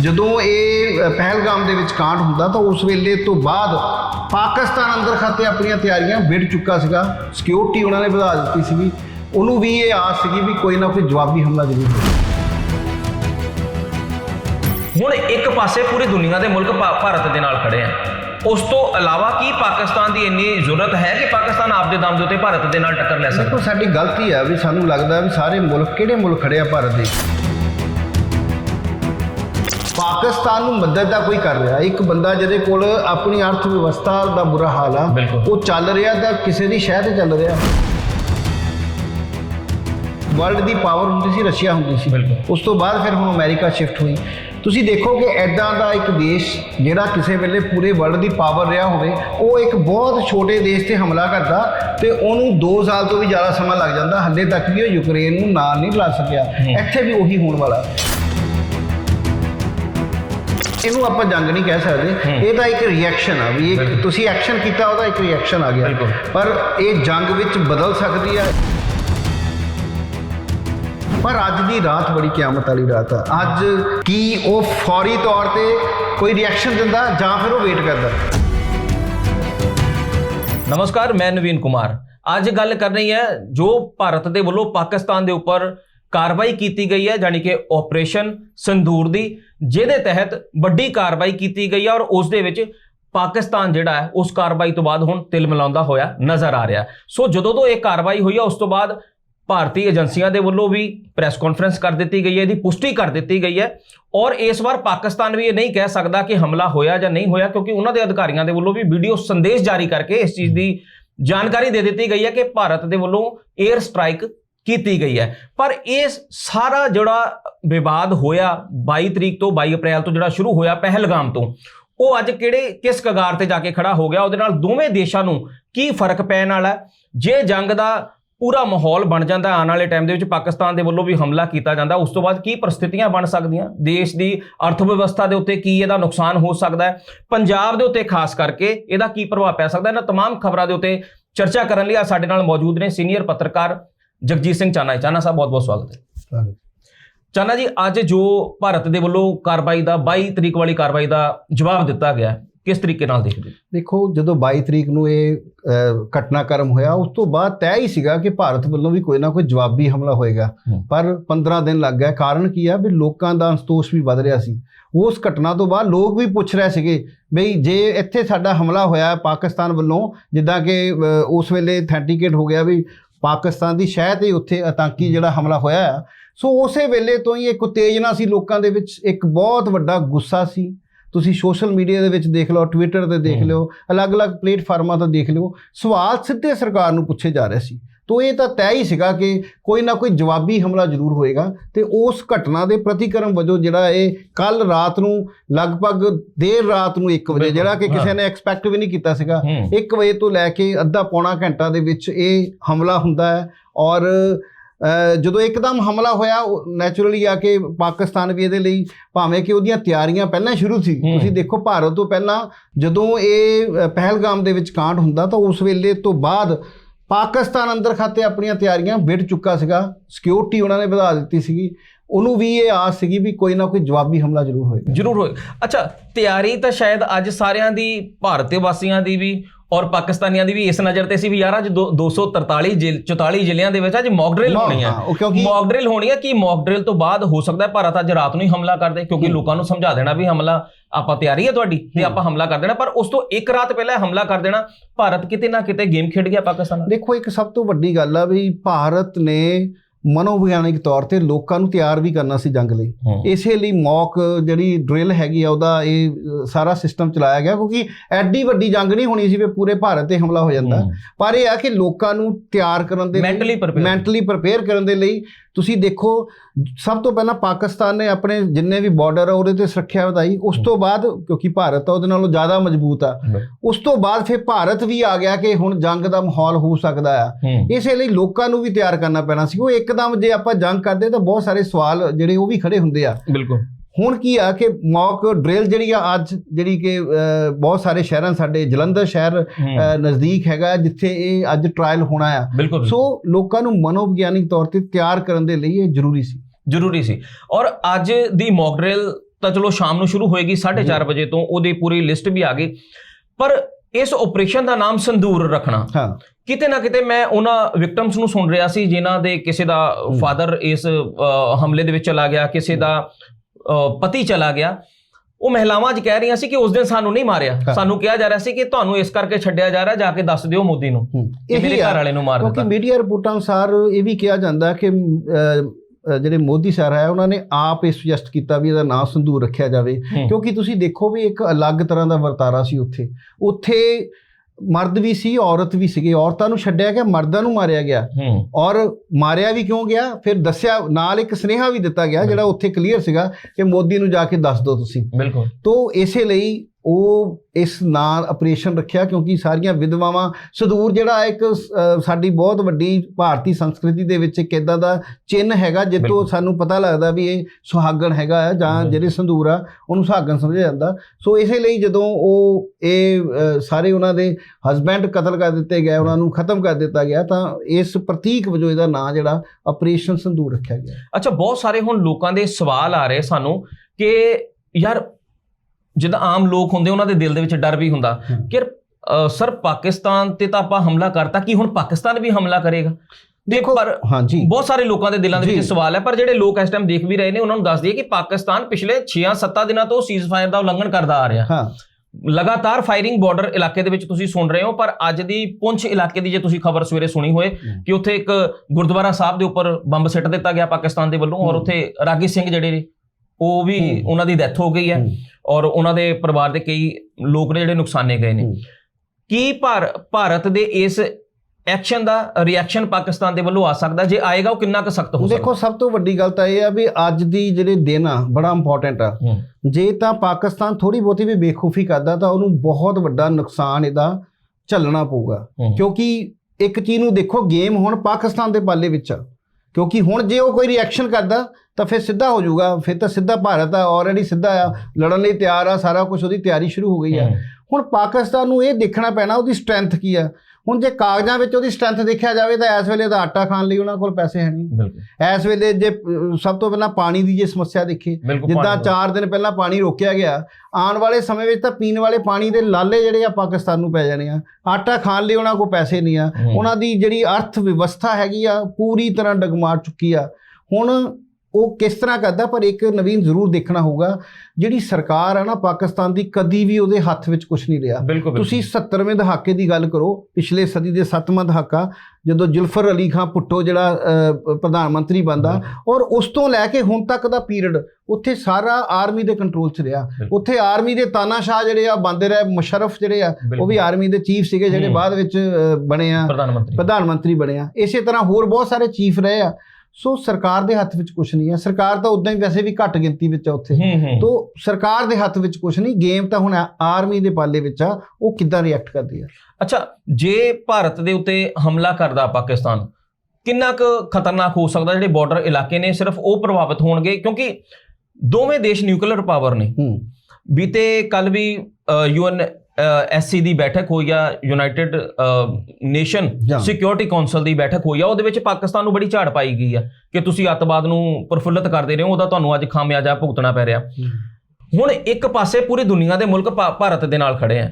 ਜਦੋਂ ਇਹ ਪਹਿਲਗਾਮ ਦੇ ਵਿੱਚ ਕਾਂਡ ਹੁੰਦਾ ਤਾਂ ਉਸ ਵੇਲੇ ਤੋਂ ਬਾਅਦ ਪਾਕਿਸਤਾਨ ਅੰਦਰ ਖਾਤੇ ਆਪਣੀਆਂ ਤਿਆਰੀਆਂ ਵਿੜ ਚੁੱਕਾ ਸੀਗਾ। ਸਿਕਿਉਰਿਟੀ ਉਹਨਾਂ ਨੇ ਵਧਾ ਦਿੱਤੀ ਸੀਗੀ। ਉਹਨੂੰ ਵੀ ਇਹ ਆਸ ਸੀਗੀ ਵੀ ਕੋਈ ਨਾ ਕੋਈ ਜਵਾਬੀ ਹਮਲਾ ਜ਼ਰੂਰ ਹੋਵੇਗਾ ਹੁਣ ਇੱਕ ਪਾਸੇ ਪੂਰੀ ਦੁਨੀਆ ਦੇ ਮੁਲਕ ਭਾਰਤ ਦੇ ਨਾਲ ਖੜੇ ਆ। ਉਸ ਤੋਂ ਇਲਾਵਾ ਕੀ ਪਾਕਿਸਤਾਨ ਦੀ ਇੰਨੀ ਜ਼ਰੂਰਤ ਹੈ ਕਿ ਪਾਕਿਸਤਾਨ ਆਪਦੇ ਦਮ ਦੇ ਉੱਤੇ ਭਾਰਤ ਦੇ ਨਾਲ ਟੱਕਰ ਲੈ ਸਕਦਾ? ਸਾਡੀ ਗਲਤੀ ਹੈ ਵੀ ਸਾਨੂੰ ਲੱਗਦਾ ਵੀ ਸਾਰੇ ਮੁਲਕ ਕਿਹੜੇ ਮੁਲਕ ਖੜੇ ਆ ਭਾਰਤ ਦੇ ਪਾਕਿਸਤਾਨ ਨੂੰ ਮਦਦ ਦਾ ਕੋਈ ਕਰ ਰਿਹਾ। ਇੱਕ ਬੰਦਾ ਜਿਹਦੇ ਕੋਲ ਆਪਣੀ ਅਰਥ ਵਿਵਸਥਾ ਦਾ ਬੁਰਾ ਹਾਲ ਆ। ਉਹ ਚੱਲ ਰਿਹਾ ਤਾਂ ਕਿਸੇ ਦੀ ਸ਼ਹਿ ਤੇ ਚੱਲ ਰਿਹਾ। ਵਰਲਡ ਦੀ ਪਾਵਰ ਹੁੰਦੀ ਸੀ ਰਸ਼ੀਆ ਹੁੰਦੀ ਸੀ। ਉਸ ਤੋਂ ਬਾਅਦ ਫਿਰ ਹੁਣ ਅਮਰੀਕਾ ਸ਼ਿਫਟ ਹੋਈ। ਤੁਸੀਂ ਦੇਖੋ ਕਿ ਐਦਾਂ ਦਾ ਇੱਕ ਦੇਸ਼ ਜਿਹੜਾ ਕਿਸੇ ਵੇਲੇ ਪੂਰੇ ਵਰਲਡ ਦੀ ਪਾਵਰ ਰਿਹਾ ਹੋਵੇ ਉਹ ਇੱਕ ਬਹੁਤ ਛੋਟੇ ਦੇਸ਼ ਤੇ ਹਮਲਾ ਕਰਦਾ ਤੇ ਉਹਨੂੰ 2 ਸਾਲ ਤੋਂ ਵੀ ਜ਼ਿਆਦਾ ਸਮਾਂ ਲੱਗ ਜਾਂਦਾ। ਹੱਲੇ ਤੱਕ ਵੀ ਉਹ ਯੂਕਰੇਨ ਨੂੰ ਨਾਲ ਨਹੀਂ ਲਾ ਸਕਿਆ। ਇੱਥੇ ਵੀ ਉਹੀ ਹੋਣ ਵਾਲਾ। ਇਹਨੂੰ ਆਪਾਂ ਜੰਗ ਨਹੀਂ ਕਹਿ ਸਕਦੇ। ਇਹ ਤਾਂ ਇੱਕ ਰਿਐਕਸ਼ਨ ਆ ਵੀ ਇੱਕ ਤੁਸੀਂ ਐਕਸ਼ਨ ਕੀਤਾ ਉਹਦਾ ਇੱਕ ਰਿਐਕਸ਼ਨ ਆ ਗਿਆ। ਪਰ ਇਹ ਜੰਗ ਵਿੱਚ ਬਦਲ ਸਕਦੀ ਆ। ਪਰ ਅੱਜ ਦੀ ਰਾਤ ਬੜੀ ਕਿਆਮਤ ਵਾਲੀ ਰਾਤ ਆ। ਅੱਜ ਕੀ ਉਹ ਫੌਰੀ ਤੌਰ ਤੇ ਕੋਈ ਰਿਐਕਸ਼ਨ ਦਿੰਦਾ ਜਾਂ ਫਿਰ ਉਹ ਵੇਟ ਕਰਦਾ? ਨਮਸਕਾਰ ਮੈਂ ਨਵੀਨ ਕੁਮਾਰ। ਅੱਜ ਗੱਲ ਕਰਨੀ ਹੈ ਜੋ ਭਾਰਤ ਦੇ ਵੱਲੋਂ ਪਾਕਿਸਤਾਨ ਦੇ ਉੱਪਰ ਕਾਰਵਾਈ ਕੀਤੀ ਗਈ ਹੈ ਯਾਨੀ ਕਿ ਆਪਰੇਸ਼ਨ ਸੰਦੂਰ ਦੀ, ਜਿਹਦੇ ਤਹਿਤ ਵੱਡੀ ਕਾਰਵਾਈ ਕੀਤੀ ਗਈ ਹੈ ਔਰ ਉਸ ਦੇ ਵਿੱਚ ਪਾਕਿਸਤਾਨ ਜਿਹੜਾ ਹੈ, ਉਸ ਕਾਰਵਾਈ ਤੋਂ ਬਾਅਦ ਹੁਣ ਤਿਲ ਮਿਲਾਉਂਦਾ ਹੋਇਆ ਨਜ਼ਰ ਆ ਰਿਹਾ ਸੋ ਜਦੋਂ ਤੋਂ ਇਹ ਕਾਰਵਾਈ ਹੋਈ ਹੈ, ਉਸ ਤੋਂ ਬਾਅਦ ਭਾਰਤੀ ਏਜੰਸੀਆਂ ਦੇ ਵੱਲੋਂ ਵੀ ਪ੍ਰੈਸ ਕਾਨਫਰੰਸ ਕਰ ਦਿੱਤੀ ਗਈ ਹੈ, ਇਹਦੀ ਪੁਸ਼ਟੀ ਕਰ ਦਿੱਤੀ ਗਈ ਹੈ ਔਰ ਇਸ ਵਾਰ ਪਾਕਿਸਤਾਨ ਵੀ ਇਹ ਨਹੀਂ ਕਹਿ ਸਕਦਾ ਕਿ ਹਮਲਾ ਹੋਇਆ ਜਾਂ ਨਹੀਂ ਹੋਇਆ, ਕਿਉਂਕਿ ਉਹਨਾਂ ਦੇ ਅਧਿਕਾਰੀਆਂ ਦੇ ਵੱਲੋਂ ਵੀ ਵੀਡੀਓ ਸੰਦੇਸ਼ ਜਾਰੀ ਕਰਕੇ ਇਸ ਚੀਜ਼ ਦੀ ਜਾਣਕਾਰੀ ਦੇ ਦਿੱਤੀ ਗਈ ਹੈ ਕਿ ਭਾਰਤ ਦੇ ਵੱਲੋਂ 에ਅਰ ਸਟ੍ਰਾਈਕ ਕੀਤੀ ਗਈ ਹੈ ਪਰ ਇਹ ਸਾਰਾ ਜਿਹੜਾ ਵਿਵਾਦ ਹੋਇਆ 22 ਤਰੀਕ ਤੋਂ 22 ਅਪ੍ਰੈਲ ਤੋਂ ਜਿਹੜਾ ਸ਼ੁਰੂ ਹੋਇਆ ਪਹਿਲਗਾਮ ਤੋਂ ਉਹ ਅੱਜ ਕਿਹੜੇ ਕਿਸ ਕਗਾਰ ਤੇ ਜਾ ਕੇ ਖੜਾ ਹੋ ਗਿਆ ਉਹਦੇ ਨਾਲ ਦੋਵੇਂ ਦੇਸ਼ਾਂ ਨੂੰ ਕੀ ਫਰਕ ਪੈਣ ਵਾਲਾ ਹੈ? ਜੇ ਜੰਗ ਦਾ ਪੂਰਾ ਮਾਹੌਲ ਬਣ ਜਾਂਦਾ ਆਉਣ ਵਾਲੇ ਟਾਈਮ ਦੇ ਵਿੱਚ ਪਾਕਿਸਤਾਨ ਦੇ ਵੱਲੋਂ ਵੀ ਹਮਲਾ ਕੀਤਾ ਜਾਂਦਾ ਉਸ ਤੋਂ ਬਾਅਦ ਕੀ ਪ੍ਰਸਥਿਤੀਆਂ ਬਣ ਸਕਦੀਆਂ ਦੇਸ਼ ਦੀ ਅਰਥ ਵਿਵਸਥਾ ਦੇ ਉੱਤੇ ਕੀ ਇਹਦਾ ਨੁਕਸਾਨ ਹੋ ਸਕਦਾ ਹੈ ਪੰਜਾਬ ਦੇ ਉੱਤੇ ਖਾਸ ਕਰਕੇ ਇਹਦਾ ਕੀ ਪ੍ਰਭਾਵ ਪੈ ਸਕਦਾ ਹੈ ਇਹਨਾਂ तमाम ਖਬਰਾਂ ਦੇ ਉੱਤੇ ਚਰਚਾ ਕਰਨ ਲਈ ਆ ਸਾਡੇ ਨਾਲ ਮੌਜੂਦ ਨੇ ਸੀਨੀਅਰ ਪੱਤਰਕਾਰ ਜਗਜੀਤ ਸਿੰਘ ਚਾਨਾ ਜੀ। ਚਾਨਾ ਸਾਹਿਬ ਬਹੁਤ ਬਹੁਤ ਸਵਾਗਤ ਹੈ ਚਾਨਾ ਜੀ ਅੱਜ ਜੋ ਭਾਰਤ ਦੇ ਵੱਲੋਂ ਕਾਰਵਾਈ ਦਾ 22 ਤਰੀਕ ਵਾਲੀ ਕਾਰਵਾਈ ਦਾ ਜਵਾਬ ਦਿੱਤਾ ਗਿਆ ਕਿਸ ਤਰੀਕੇ ਨਾਲ ਦੇਖਦੇ ਹੋ? ਦੇਖੋ ਜਦੋਂ 22 ਤਰੀਕ ਨੂੰ ਇਹ ਘਟਨਾਕ੍ਰਮ ਹੋਇਆ ਉਸ ਤੋਂ ਬਾਅਦ ਤੈਅ ਹੀ ਸੀਗਾ ਕਿ ਭਾਰਤ ਵੱਲੋਂ ਵੀ ਕੋਈ ਨਾ ਕੋਈ ਜਵਾਬੀ ਹਮਲਾ ਹੋਏਗਾ। ਪਰ 15 ਦਿਨ ਲੱਗ ਗਏ ਕਾਰਨ ਕੀ ਆ ਵੀ ਲੋਕਾਂ ਦਾ ਸੰਤੋਸ਼ ਵੀ ਵੱਧ ਰਿਹਾ ਸੀ ਉਸ ਘਟਨਾ ਤੋਂ ਬਾਅਦ ਲੋਕ ਵੀ ਪੁੱਛ ਰਹੇ ਸੀਗੇ ਬਈ ਜੇ ਇੱਥੇ ਸਾਡਾ ਹਮਲਾ ਹੋਇਆ ਪਾਕਿਸਤਾਨ ਵੱਲੋਂ ਜਿੱਦਾਂ ਕਿ ਉਸ ਵੇਲੇ ਅਥੈਂਟੀਕੇਟ ਹੋ ਗਿਆ ਵੀ ਪਾਕਿਸਤਾਨ ਦੀ ਸ਼ਹਿਰ ਤੇ ਉੱਥੇ ਆਤੰਕੀ ਜਿਹੜਾ ਹਮਲਾ ਹੋਇਆ ਸੋ ਉਸੇ ਵੇਲੇ ਤੋਂ ਹੀ ਇੱਕ ਉਤੇਜਨਾ ਸੀ ਲੋਕਾਂ ਦੇ ਵਿੱਚ ਇੱਕ ਬਹੁਤ ਵੱਡਾ ਗੁੱਸਾ ਸੀ। ਤੁਸੀਂ ਸੋਸ਼ਲ ਮੀਡੀਆ ਦੇ ਵਿੱਚ ਦੇਖ ਲਓ ਟਵਿੱਟਰ ਤੇ ਦੇਖ। ਲਿਓ ਅਲੱਗ-ਅਲੱਗ ਪਲੇਟਫਾਰਮਾਂ ਤੇ ਦੇਖ ਲਿਓ। ਸਵਾਲ ਸਿੱਧੇ ਸਰਕਾਰ ਨੂੰ ਪੁੱਛੇ ਜਾ ਰਹੇ ਸੀ। ਤੋ ਇਹ ਤਾਂ ਤੈਅ ਹੀ ਸੀਗਾ ਕਿ ਕੋਈ ਨਾ ਕੋਈ ਜਵਾਬੀ ਹਮਲਾ ਜ਼ਰੂਰ ਹੋਏਗਾ ਤੇ ਉਸ ਘਟਨਾ ਦੇ ਪ੍ਰਤੀਕਰਮ ਵਜੋਂ ਜਿਹੜਾ ਇਹ ਕੱਲ ਰਾਤ ਨੂੰ ਲਗਭਗ ਦੇਰ ਰਾਤ ਨੂੰ 1 ਵਜੇ ਜਿਹੜਾ ਕਿ ਕਿਸੇ। ਨੇ ਐਕਸਪੈਕਟ ਵੀ ਨਹੀਂ ਕੀਤਾ ਸੀਗਾ ਹੂੰ 1 ਵਜੇ ਤੋਂ ਲੈ ਕੇ ਅੱਧਾ ਪੌਣਾ ਘੰਟਾ ਦੇ ਵਿੱਚ ਇਹ ਹਮਲਾ ਹੁੰਦਾ ਹੈ ਔਰ ਜਦੋਂ ਇੱਕਦਮ ਹਮਲਾ ਹੋਇਆ ਨੈਚੁਰਲੀ ਆ ਕਿ ਪਾਕਿਸਤਾਨ ਵੀ ਇਹਦੇ ਲਈ ਭਾਵੇਂ ਕਿ ਉਹਦੀਆਂ ਤਿਆਰੀਆਂ ਪਹਿਲਾਂ ਸ਼ੁਰੂ ਸੀ। ਤੁਸੀਂ ਦੇਖੋ ਭਾਰਤ ਤੋਂ ਪਹਿਲਾਂ ਜਦੋਂ ਇਹ ਪਹਿਲਗਾਮ ਦੇ ਵਿੱਚ ਕਾਂਡ ਹੁੰਦਾ ਤਾਂ ਉਸ ਵੇਲੇ ਤੋਂ ਬਾਅਦ ਪਾਕਿਸਤਾਨ ਅੰਦਰ ਖਾਤੇ ਆਪਣੀਆਂ ਤਿਆਰੀਆਂ ਵਿੜ ਚੁੱਕਾ ਸੀਗਾ ਸਿਕਿਉਰਿਟੀ ਉਹਨਾਂ ਨੇ ਵਧਾ ਦਿੱਤੀ ਸੀਗੀ, ਉਹਨੂੰ ਵੀ ਇਹ ਆਸ ਸੀਗੀ ਵੀ ਕੋਈ ਨਾ ਕੋਈ ਜਵਾਬੀ ਹਮਲਾ ਜ਼ਰੂਰ ਹੋਏਗਾ। ਜ਼ਰੂਰ ਹੋਏ ਅੱਛਾ, ਤਿਆਰੀ ਤਾਂ ਸ਼ਾਇਦ ਅੱਜ ਸਾਰਿਆਂ ਦੀ ਭਾਰਤੀ ਵਾਸੀਆਂ ਦੀ ਵੀ ਔਰ ਪਾਕਿਸਤਾਨੀਆਂ ਦੀ ਵੀ ਇਸ ਨਜ਼ਰ ਤੇ ਸੀ ਵੀ ਯਾਰ ਅੱਜ ਦੋ- 243 ਜ਼ਿਲ- 44 ਜ਼ਿਲ੍ਹਿਆਂ ਦੇ ਵਿੱਚ ਅੱਜ ਮੌਕ ਡਰਿਲ ਹੋਣੀ ਹੈ ਮੌਕ ਡਰਿਲ ਹੋਣੀ ਹੈ ਕਿ ਮੌਕ ਡਰਿਲ ਤੋਂ ਬਾਅਦ ਹੋ ਸਕਦਾ ਹੈ ਭਾਰਤ ਅੱਜ ਰਾਤ ਨੂੰ ਹੀ ਹਮਲਾ ਕਰ ਦੇ ਕਿਉਂਕਿ। ਲੋਕਾਂ ਨੂੰ ਸਮਝਾ ਦੇਣਾ ਵੀ ਹਮਲਾ ਆਪਾਂ ਤਿਆਰੀ ਹੈ ਤੁਹਾਡੀ ਤੇ ਆਪਾਂ ਹਮਲਾ ਕਰ ਦੇਣਾ ਪਰ ਉਸ ਤੋਂ ਇੱਕ ਰਾਤ ਪਹਿਲਾਂ ਹਮਲਾ ਕਰ ਦੇਣਾ ਭਾਰਤ ਕਿਤੇ ਨਾ ਕਿਤੇ ਗੇਮ ਖੇਡ ਗਿਆ ਪਾਕਿਸਤਾਨ ਦੇਖੋ ਇੱਕ ਸਭ ਤੋਂ ਵੱਡੀ ਗੱਲ ਆ ਵੀ ਭਾਰਤ ਨੇ ਮਨੋਵਿਗਿਆਨਿਕ ਤੌਰ ਤੇ ਲੋਕਾਂ ਨੂੰ ਤਿਆਰ ਵੀ ਕਰਨਾ ਸੀ ਜੰਗ ਲਈ। ਇਸੇ ਲਈ ਮੌਕ ਜਿਹੜੀ ਡਰਿਲ ਹੈਗੀ ਆ ਉਹਦਾ ਇਹ ਸਾਰਾ ਸਿਸਟਮ ਚਲਾਇਆ ਗਿਆ ਕਿਉਂਕਿ ਐਡੀ ਵੱਡੀ ਜੰਗ ਨਹੀਂ ਹੋਣੀ ਸੀ ਵੀ ਪੂਰੇ ਭਾਰਤ ਤੇ ਹਮਲਾ ਹੋ ਜਾਂਦਾ। ਪਰ ਇਹ ਆ ਕਿ ਲੋਕਾਂ ਨੂੰ ਤਿਆਰ ਕਰਨ ਦੇ। ਮੈਂਟਲੀ ਪ੍ਰਪੇਅਰ ਕਰਨ ਦੇ ਲਈ ਤੁਸੀਂ ਦੇਖੋ ਸਭ ਤੋਂ ਪਹਿਲਾਂ ਪਾਕਿਸਤਾਨ ਨੇ ਆਪਣੇ ਜਿੰਨੇ ਵੀ ਬਾਰਡਰ ਆ ਉਹਦੇ ਤੇ ਸੁਰੱਖਿਆ ਵਧਾਈ। ਉਸ ਤੋਂ ਬਾਅਦ ਕਿਉਂਕਿ ਭਾਰਤ ਆ ਉਹਦੇ ਨਾਲੋਂ ਜ਼ਿਆਦਾ ਮਜ਼ਬੂਤ ਆ ਉਸ ਤੋਂ ਬਾਅਦ ਫਿਰ ਭਾਰਤ ਵੀ ਆ ਗਿਆ ਕਿ ਹੁਣ ਜੰਗ ਦਾ ਮਾਹੌਲ ਹੋ ਸਕਦਾ ਆ। ਇਸੇ ਲਈ ਲੋਕਾਂ ਨੂੰ ਵੀ ਤਿਆਰ ਕਰਨਾ ਪੈਣਾ ਸੀ। ਉਹ ਇੱਕਦਮ ਜੇ ਆਪਾਂ ਜੰਗ ਕਰਦੇ ਤਾਂ ਬਹੁਤ ਸਾਰੇ ਸਵਾਲ ਜਿਹੜੇ ਉਹ ਵੀ ਖੜੇ ਹੁੰਦੇ ਆ। ਬਿਲਕੁਲ। ਹੁਣ ਕੀ ਆ ਕਿ ਮੌਕ ਡਰਿਲ ਜਿਹੜੀ ਆ ਅੱਜ ਜਿਹੜੀ ਕਿ ਬਹੁਤ ਸਾਰੇ ਸ਼ਹਿਰਾਂ ਸਾਡੇ ਜਲੰਧਰ ਸ਼ਹਿਰ ਨਜ਼ਦੀਕ ਹੈਗਾ ਜਿੱਥੇ ਇਹ ਅੱਜ ਟ੍ਰਾਇਲ ਹੋਣਾ ਆ। ਸੋ ਲੋਕਾਂ ਨੂੰ ਮਨੋਵਿਗਿਆਨਿਕ ਤੌਰ ਤੇ ਤਿਆਰ ਕਰਨ ਦੇ ਲਈ ਇਹ ਜ਼ਰੂਰੀ ਸੀ। ਜ਼ਰੂਰੀ ਸੀ। ਔਰ ਅੱਜ ਦੀ ਮੌਕ ਡਰਿਲ ਤਾਂ ਚਲੋ ਸ਼ਾਮ ਨੂੰ ਸ਼ੁਰੂ ਹੋਏਗੀ 4:30 ਵਜੇ ਤੋਂ ਉਹਦੀ ਪੂਰੀ ਲਿਸਟ ਵੀ ਆ ਗਈ। ਪਰ ਇਸ ਆਪਰੇਸ਼ਨ ਦਾ ਨਾਮ ਸੰਦੂਰ ਰੱਖਣਾ। ਹਾਂ। ਕਿਤੇ ਨਾ ਕਿਤੇ ਮੈਂ ਉਹਨਾਂ ਵਿਕਟਮਸ ਨੂੰ ਸੁਣ ਰਿਹਾ ਸੀ ਜਿਨ੍ਹਾਂ ਦੇ ਕਿਸੇ ਦਾ ਫਾਦਰ ਇਸ ਹਮਲੇ ਦੇ ਵਿੱਚ ਚਲਾ ਗਿਆ ਕਿਸੇ ਦਾ ਪਤੀ ਚਲਾ ਗਿਆ ਉਹ ਮਹਿਲਾਵਾਂ ਅੱਜ ਕਹਿ ਰਹੀਆਂ ਸੀ ਕਿ ਉਸ ਦਿਨ ਸਾਨੂੰ ਨਹੀਂ ਮਾਰਿਆ। ਸਾਨੂੰ ਕਿਹਾ ਜਾ ਰਿਹਾ ਸੀ ਕਿ ਤੁਹਾਨੂੰ ਇਸ ਕਰਕੇ ਛੱਡਿਆ ਜਾ ਰਿਹਾ ਜਾ ਕੇ ਦੱਸ ਦਿਓ ਮੋਦੀ ਨੂੰ। ਕਿ ਮੇਰੇ ਘਰ ਵਾਲੇ ਨੂੰ ਮਾਰ ਕਿਉਂਕਿ ਦਿੱਤਾ ਮੀਡੀਆ ਰਿਪੋਰਟਾਂ ਅਨੁਸਾਰ ਇਹ ਵੀ ਕਿਹਾ ਜਾਂਦਾ ਕਿ ਜਿਹੜੇ ਮੋਦੀ ਸਰ ਹੈ ਉਹਨਾਂ ਨੇ ਆਪ ਇਹ ਸੁਜੈਸਟ ਕੀਤਾ ਵੀ ਇਹਦਾ ਨਾਂ ਸੰਦੂਰ ਰੱਖਿਆ ਜਾਵੇ। ਕਿਉਂਕਿ ਤੁਸੀਂ ਦੇਖੋ ਵੀ ਇੱਕ ਅਲੱਗ ਤਰ੍ਹਾਂ ਦਾ ਵਰਤਾਰਾ ਸੀ ਉੱਥੇ ਉੱਥੇ ਮਰਦ ਵੀ ਸੀ ਔਰਤ ਵੀ ਸੀਗੇ। ਔਰਤਾਂ ਨੂੰ ਛੱਡਿਆ ਗਿਆ ਮਰਦਾਂ ਨੂੰ ਮਾਰਿਆ ਗਿਆ। ਔਰ ਮਾਰਿਆ ਵੀ ਕਿਉਂ ਗਿਆ? ਫਿਰ ਦੱਸਿਆ ਨਾਲ ਇੱਕ ਸੁਨੇਹਾ ਵੀ ਦਿੱਤਾ ਗਿਆ ਜਿਹੜਾ ਉੱਥੇ ਕਲੀਅਰ ਸੀਗਾ ਕਿ ਮੋਦੀ ਨੂੰ ਜਾ ਕੇ ਦੱਸ ਦਿਓ ਤੁਸੀਂ। ਬਿਲਕੁਲ। ਤੋ ਇਸੇ ਲਈ ਉਹ ਇਸ ਨਾਲ ਆਪਰੇਸ਼ਨ ਰੱਖਿਆ ਕਿਉਂਕਿ ਸਾਰੀਆਂ ਵਿਧਵਾਵਾਂ ਸਦੂਰ ਜਿਹੜਾ ਇੱਕ ਸਾਡੀ ਬਹੁਤ ਵੱਡੀ ਭਾਰਤੀ ਸੰਸਕ੍ਰਿਤੀ ਦੇ ਵਿੱਚ ਇੱਕ ਇਦਾਂ ਦਾ ਚਿੰਨ੍ਹ ਹੈਗਾ ਜਿੱਤੋਂ। ਸਾਨੂੰ ਪਤਾ ਲੱਗਦਾ ਵੀ ਇਹ ਸੁਹਾਗਣ ਹੈਗਾ ਹੈ ਜਾਂ। ਜਿਹੜੇ ਸੰਦੂਰ ਆ ਉਹਨੂੰ ਸੁਹਾਗਣ ਸਮਝਿਆ ਜਾਂਦਾ ਸੋ ਇਸੇ ਲਈ ਜਦੋਂ ਉਹ ਇਹ ਸਾਰੇ ਉਹਨਾਂ ਦੇ ਹਸਬੈਂਡ ਕਤਲ ਕਰ ਦਿੱਤੇ ਗਏ ਉਹਨਾਂ ਨੂੰ ਖਤਮ ਕਰ ਦਿੱਤਾ ਗਿਆ ਤਾਂ ਇਸ ਪ੍ਰਤੀਕ ਵਜੋਂ ਇਹਦਾ ਨਾਂ ਜਿਹੜਾ ਆਪਰੇਸ਼ਨ ਸੰਦੂਰ ਰੱਖਿਆ ਗਿਆ ਅੱਛਾ ਬਹੁਤ ਸਾਰੇ ਹੁਣ ਲੋਕਾਂ ਦੇ ਸਵਾਲ ਆ ਰਹੇ ਸਾਨੂੰ ਕਿ ਯਾਰ ਜਿੱਦਾਂ ਆਮ ਲੋਕ ਹੁੰਦੇ ਉਹਨਾਂ ਦੇ ਦਿਲ ਦੇ ਵਿੱਚ ਡਰ ਵੀ ਹੁੰਦਾ। ਕਿ ਸਰ ਪਾਕਿਸਤਾਨ ਤੇ ਤਾਂ ਆਪਾਂ ਹਮਲਾ ਕਰਤਾ ਕੀ ਹੁਣ ਪਾਕਿਸਤਾਨ ਵੀ ਹਮਲਾ ਕਰੇਗਾ ਤੇ ਪਰ ਹਾਂਜੀ ਬਹੁਤ ਸਾਰੇ ਲੋਕਾਂ ਦੇ ਦਿਲਾਂ ਦੇ ਵਿੱਚ। ਸਵਾਲ ਹੈ ਪਰ ਜਿਹੜੇ ਲੋਕ ਇਸ ਟਾਈਮ ਦੇਖ ਵੀ ਰਹੇ ਨੇ ਉਹਨਾਂ ਨੂੰ ਦੱਸ ਦਈਏ ਕਿ ਪਾਕਿਸਤਾਨ ਪਿਛਲੇ 6-7 ਦਿਨਾਂ ਤੋਂ ਸੀਜ਼ਫਾਇਰ ਦਾ ਉਲੰਘਣ ਕਰਦਾ ਆ ਰਿਹਾ ਹਾਂ ਲਗਾਤਾਰ ਫਾਇਰਿੰਗ ਬਾਰਡਰ ਇਲਾਕੇ ਦੇ ਵਿੱਚ ਤੁਸੀਂ ਸੁਣ ਰਹੇ ਹੋ ਪਰ ਅੱਜ ਦੀ ਪੁੰਛ ਇਲਾਕੇ ਦੀ ਜੇ ਤੁਸੀਂ ਖਬਰ ਸਵੇਰੇ ਸੁਣੀ ਹੋਏ। ਕਿ ਉੱਥੇ ਇੱਕ ਗੁਰਦੁਆਰਾ ਸਾਹਿਬ ਦੇ ਉੱਪਰ ਬੰਬ ਸਿੱਟ ਦਿੱਤਾ ਗਿਆ ਪਾਕਿਸਤਾਨ ਦੇ ਵੱਲੋਂ ਔਰ। ਉੱਥੇ ਰਾਗੀ ਸਿੰਘ ਜਿਹੜੇ ਨੇ ਉਹ ਵੀ। ਉਹਨਾਂ ਦੀ ਡੈਥ ਹੋ ਗਈ ਹੈ। ਔਰ ਉਹਨਾਂ ਦੇ ਪਰਿਵਾਰ ਦੇ ਕਈ ਲੋਕ ਨੇ ਜਿਹੜੇ ਨੁਕਸਾਨੇ ਗਏ ਨੇ। ਕੀ ਭਾਰ- ਭਾਰਤ ਦੇ ਇਸ ਐਕਸ਼ਨ ਦਾ ਰਿਐਕਸ਼ਨ ਪਾਕਿਸਤਾਨ ਦੇ ਵੱਲੋਂ ਆ ਸਕਦਾ? ਜੇ ਆਏਗਾ ਉਹ ਕਿੰਨਾ ਕੁ ਸਖਤ ਹੋ ਦੇਖੋ ਸਕਦਾ ਸਭ ਤੋਂ ਵੱਡੀ ਗੱਲ ਤਾਂ ਇਹ ਆ ਵੀ ਅੱਜ ਦੀ ਜਿਹੜੇ ਦਿਨ ਆ ਬੜਾ ਇੰਪੋਰਟੈਂਟ ਆ। ਜੇ ਤਾਂ ਪਾਕਿਸਤਾਨ ਥੋੜੀ ਬਹੁਤੀ ਵੀ ਬੇਖੂਫੀ ਕਰਦਾ ਤਾਂ ਉਹਨੂੰ ਬਹੁਤ ਵੱਡਾ ਨੁਕਸਾਨ ਇਹਦਾ ਝੱਲਣਾ ਪਊਗਾ। ਕਿਉਂਕਿ ਇੱਕ ਚੀਜ਼ ਨੂੰ ਦੇਖੋ ਗੇਮ ਹੁਣ ਪਾਕਿਸਤਾਨ ਦੇ ਪਾਲੇ ਵਿੱਚ ਆ। ਕਿਉਂਕਿ ਹੁਣ ਜੇ ਉਹ ਕੋਈ ਰਿਐਕਸ਼ਨ ਕਰਦਾ ਤਾਂ ਫਿਰ ਸਿੱਧਾ ਹੋ ਜਾਊਗਾ ਫਿਰ ਤਾਂ ਸਿੱਧਾ ਭਾਰਤ ਆ ਆਲਰੇਡੀ ਸਿੱਧਾ ਆ ਲੜਨ ਲਈ ਤਿਆਰ ਆ ਸਾਰਾ ਕੁਝ ਉਹਦੀ ਤਿਆਰੀ ਸ਼ੁਰੂ ਹੋ ਗਈ ਆ। ਹੁਣ ਪਾਕਿਸਤਾਨ ਨੂੰ ਇਹ ਦੇਖਣਾ ਪੈਣਾ ਉਹਦੀ ਸਟਰੈਂਥ ਕੀ ਆ? ਹੁਣ ਜੇ ਕਾਗਜ਼ਾਂ ਵਿੱਚ ਉਹਦੀ ਸਟਰੈਂਥ ਦੇਖਿਆ ਜਾਵੇ ਤਾਂ ਇਸ ਵੇਲੇ ਦਾ ਆਟਾ ਖਾਣ ਲਈ ਉਹਨਾਂ ਕੋਲ ਪੈਸੇ ਹੈ ਨਹੀਂ। ਇਸ ਵੇਲੇ ਜੇ ਸਭ ਤੋਂ ਪਹਿਲਾਂ ਪਾਣੀ ਦੀ ਜੇ ਸਮੱਸਿਆ ਦੇਖੀ ਜਿੱਦਾਂ ਪਾਣੀ ਦਾ। 4 ਦਿਨ ਪਹਿਲਾਂ ਪਾਣੀ ਰੋਕਿਆ ਗਿਆ ਆਉਣ ਵਾਲੇ ਸਮੇਂ ਵਿੱਚ ਤਾਂ ਪੀਣ ਵਾਲੇ ਪਾਣੀ ਦੇ ਲਾਲੇ ਜਿਹੜੇ ਆ ਪਾਕਿਸਤਾਨ ਨੂੰ ਪੈ ਜਾਣੇ ਆ। ਆਟਾ ਖਾਣ ਲਈ ਉਹਨਾਂ ਕੋਲ ਪੈਸੇ ਨਹੀਂ ਆ। ਉਹਨਾਂ ਦੀ ਜਿਹੜੀ ਅਰਥ ਵਿਵਸਥਾ ਹੈਗੀ ਆ ਪੂਰੀ ਤਰ੍ਹਾਂ ਡਗਮਾਰ ਚੁੱਕੀ ਆ। ਹੁਣ ਉਹ ਕਿਸ ਤਰ੍ਹਾਂ ਕਰਦਾ ਪਰ ਇੱਕ ਨਵੀਨ ਜ਼ਰੂਰ ਦੇਖਣਾ ਹੋਊਗਾ ਜਿਹੜੀ ਸਰਕਾਰ ਆ ਨਾ ਪਾਕਿਸਤਾਨ ਦੀ ਕਦੀ ਵੀ ਉਹਦੇ ਹੱਥ ਵਿੱਚ ਕੁਝ ਨਹੀਂ ਰਿਹਾ। ਤੁਸੀਂ 70ਵੇਂ ਦਹਾਕੇ ਦੀ ਗੱਲ ਕਰੋ ਪਿਛਲੇ ਸਦੀ ਦੇ 7ਵਾਂ ਦਹਾਕਾ ਜਦੋਂ ਜ਼ੁਲਫਰ ਅਲੀ ਖਾਨ ਭੁੱਟੋ ਜਿਹੜਾ ਪ੍ਰਧਾਨ ਮੰਤਰੀ ਬੰਦਾ ਔਰ ਉਸ ਤੋਂ ਲੈ ਕੇ ਹੁਣ ਤੱਕ ਦਾ ਪੀਰੀਅਡ ਉੱਥੇ ਸਾਰਾ ਆਰਮੀ ਦੇ ਕੰਟਰੋਲ 'ਚ ਰਿਹਾ। ਉੱਥੇ ਆਰਮੀ ਦੇ ਤਾਨਾਸ਼ਾਹ ਜਿਹੜੇ ਆ ਬੰਦੇ ਰਹੇ ਮੁਸ਼ਰਫ ਜਿਹੜੇ ਆ ਉਹ ਵੀ ਆਰਮੀ ਦੇ ਚੀਫ ਸੀਗੇ ਜਿਹੜੇ। ਬਾਅਦ ਵਿੱਚ ਬਣੇ ਆ। ਪ੍ਰਧਾਨ ਮੰਤਰੀ ਬਣੇ ਆ। ਇਸੇ ਤਰ੍ਹਾਂ ਹੋਰ ਬਹੁਤ ਸਾਰੇ ਚੀਫ ਰਹੇ ਆ। ਸੋ ਸਰਕਾਰ ਦੇ ਹੱਥ ਵਿੱਚ ਕੁਝ ਨਹੀਂ ਆ ਸਰਕਾਰ ਤਾਂ ਉਦਾਂ ਹੀ ਵੈਸੇ ਵੀ ਘੱਟ ਗਿਣਤੀ ਵਿੱਚ ਆ ਉੱਥੇ। ਹੂੰ ਹੂੰ। ਤੋ ਸਰਕਾਰ ਦੇ ਹੱਥ ਵਿੱਚ ਕੁਝ ਨਹੀਂ ਗੇਮ ਤਾਂ ਹੁਣ ਆਰਮੀ ਦੇ ਪਾਲੇ ਵਿੱਚ ਆ ਉਹ ਕਿੱਦਾਂ ਰਿਐਕਟ ਕਰਦੀ ਆ? ਅੱਛਾ ਜੇ ਭਾਰਤ ਦੇ ਉੱਤੇ ਹਮਲਾ ਕਰਦਾ ਪਾਕਿਸਤਾਨ ਕਿੰਨਾ ਕੁ ਖਤਰਨਾਕ ਹੋ ਸਕਦਾ? ਜਿਹੜੇ ਬਾਰਡਰ ਇਲਾਕੇ ਨੇ ਸਿਰਫ ਉਹ ਪ੍ਰਭਾਵਿਤ ਹੋਣਗੇ ਕਿਉਂਕਿ ਦੋਵੇਂ ਦੇਸ਼ ਨਿਊਕਲੀਅਰ ਪਾਵਰ ਨੇ। ਹੂੰ। ਬੀਤੇ ਕੱਲ ਵੀ ਯੂਐਨ ਐਸਸੀ ਦੀ ਬੈਠਕ ਹੋਈ ਆ ਯੂਨਾਈਟਿਡ ਨੇਸ਼ਨ। ਸਿਕਿਉਰਿਟੀ ਕਾਉਂਸਲ ਦੀ ਬੈਠਕ ਹੋਈ ਆ ਉਹਦੇ ਵਿੱਚ ਪਾਕਿਸਤਾਨ ਨੂੰ ਬੜੀ ਝਾੜ ਪਾਈ ਗਈ ਆ ਕਿ ਤੁਸੀਂ ਅੱਤਵਾਦ ਨੂੰ ਪ੍ਰਫੁੱਲਤ ਕਰਦੇ ਰਹੇ ਹੋ ਉਹਦਾ ਤੁਹਾਨੂੰ ਅੱਜ ਖਾਮਿਆਜਾ ਭੁਗਤਣਾ ਪੈ ਰਿਹਾ। ਹੁਣ ਇੱਕ ਪਾਸੇ ਪੂਰੀ ਦੁਨੀਆ ਦੇ ਮੁਲਕ ਭਾਰਤ ਦੇ ਨਾਲ ਖੜੇ ਆ।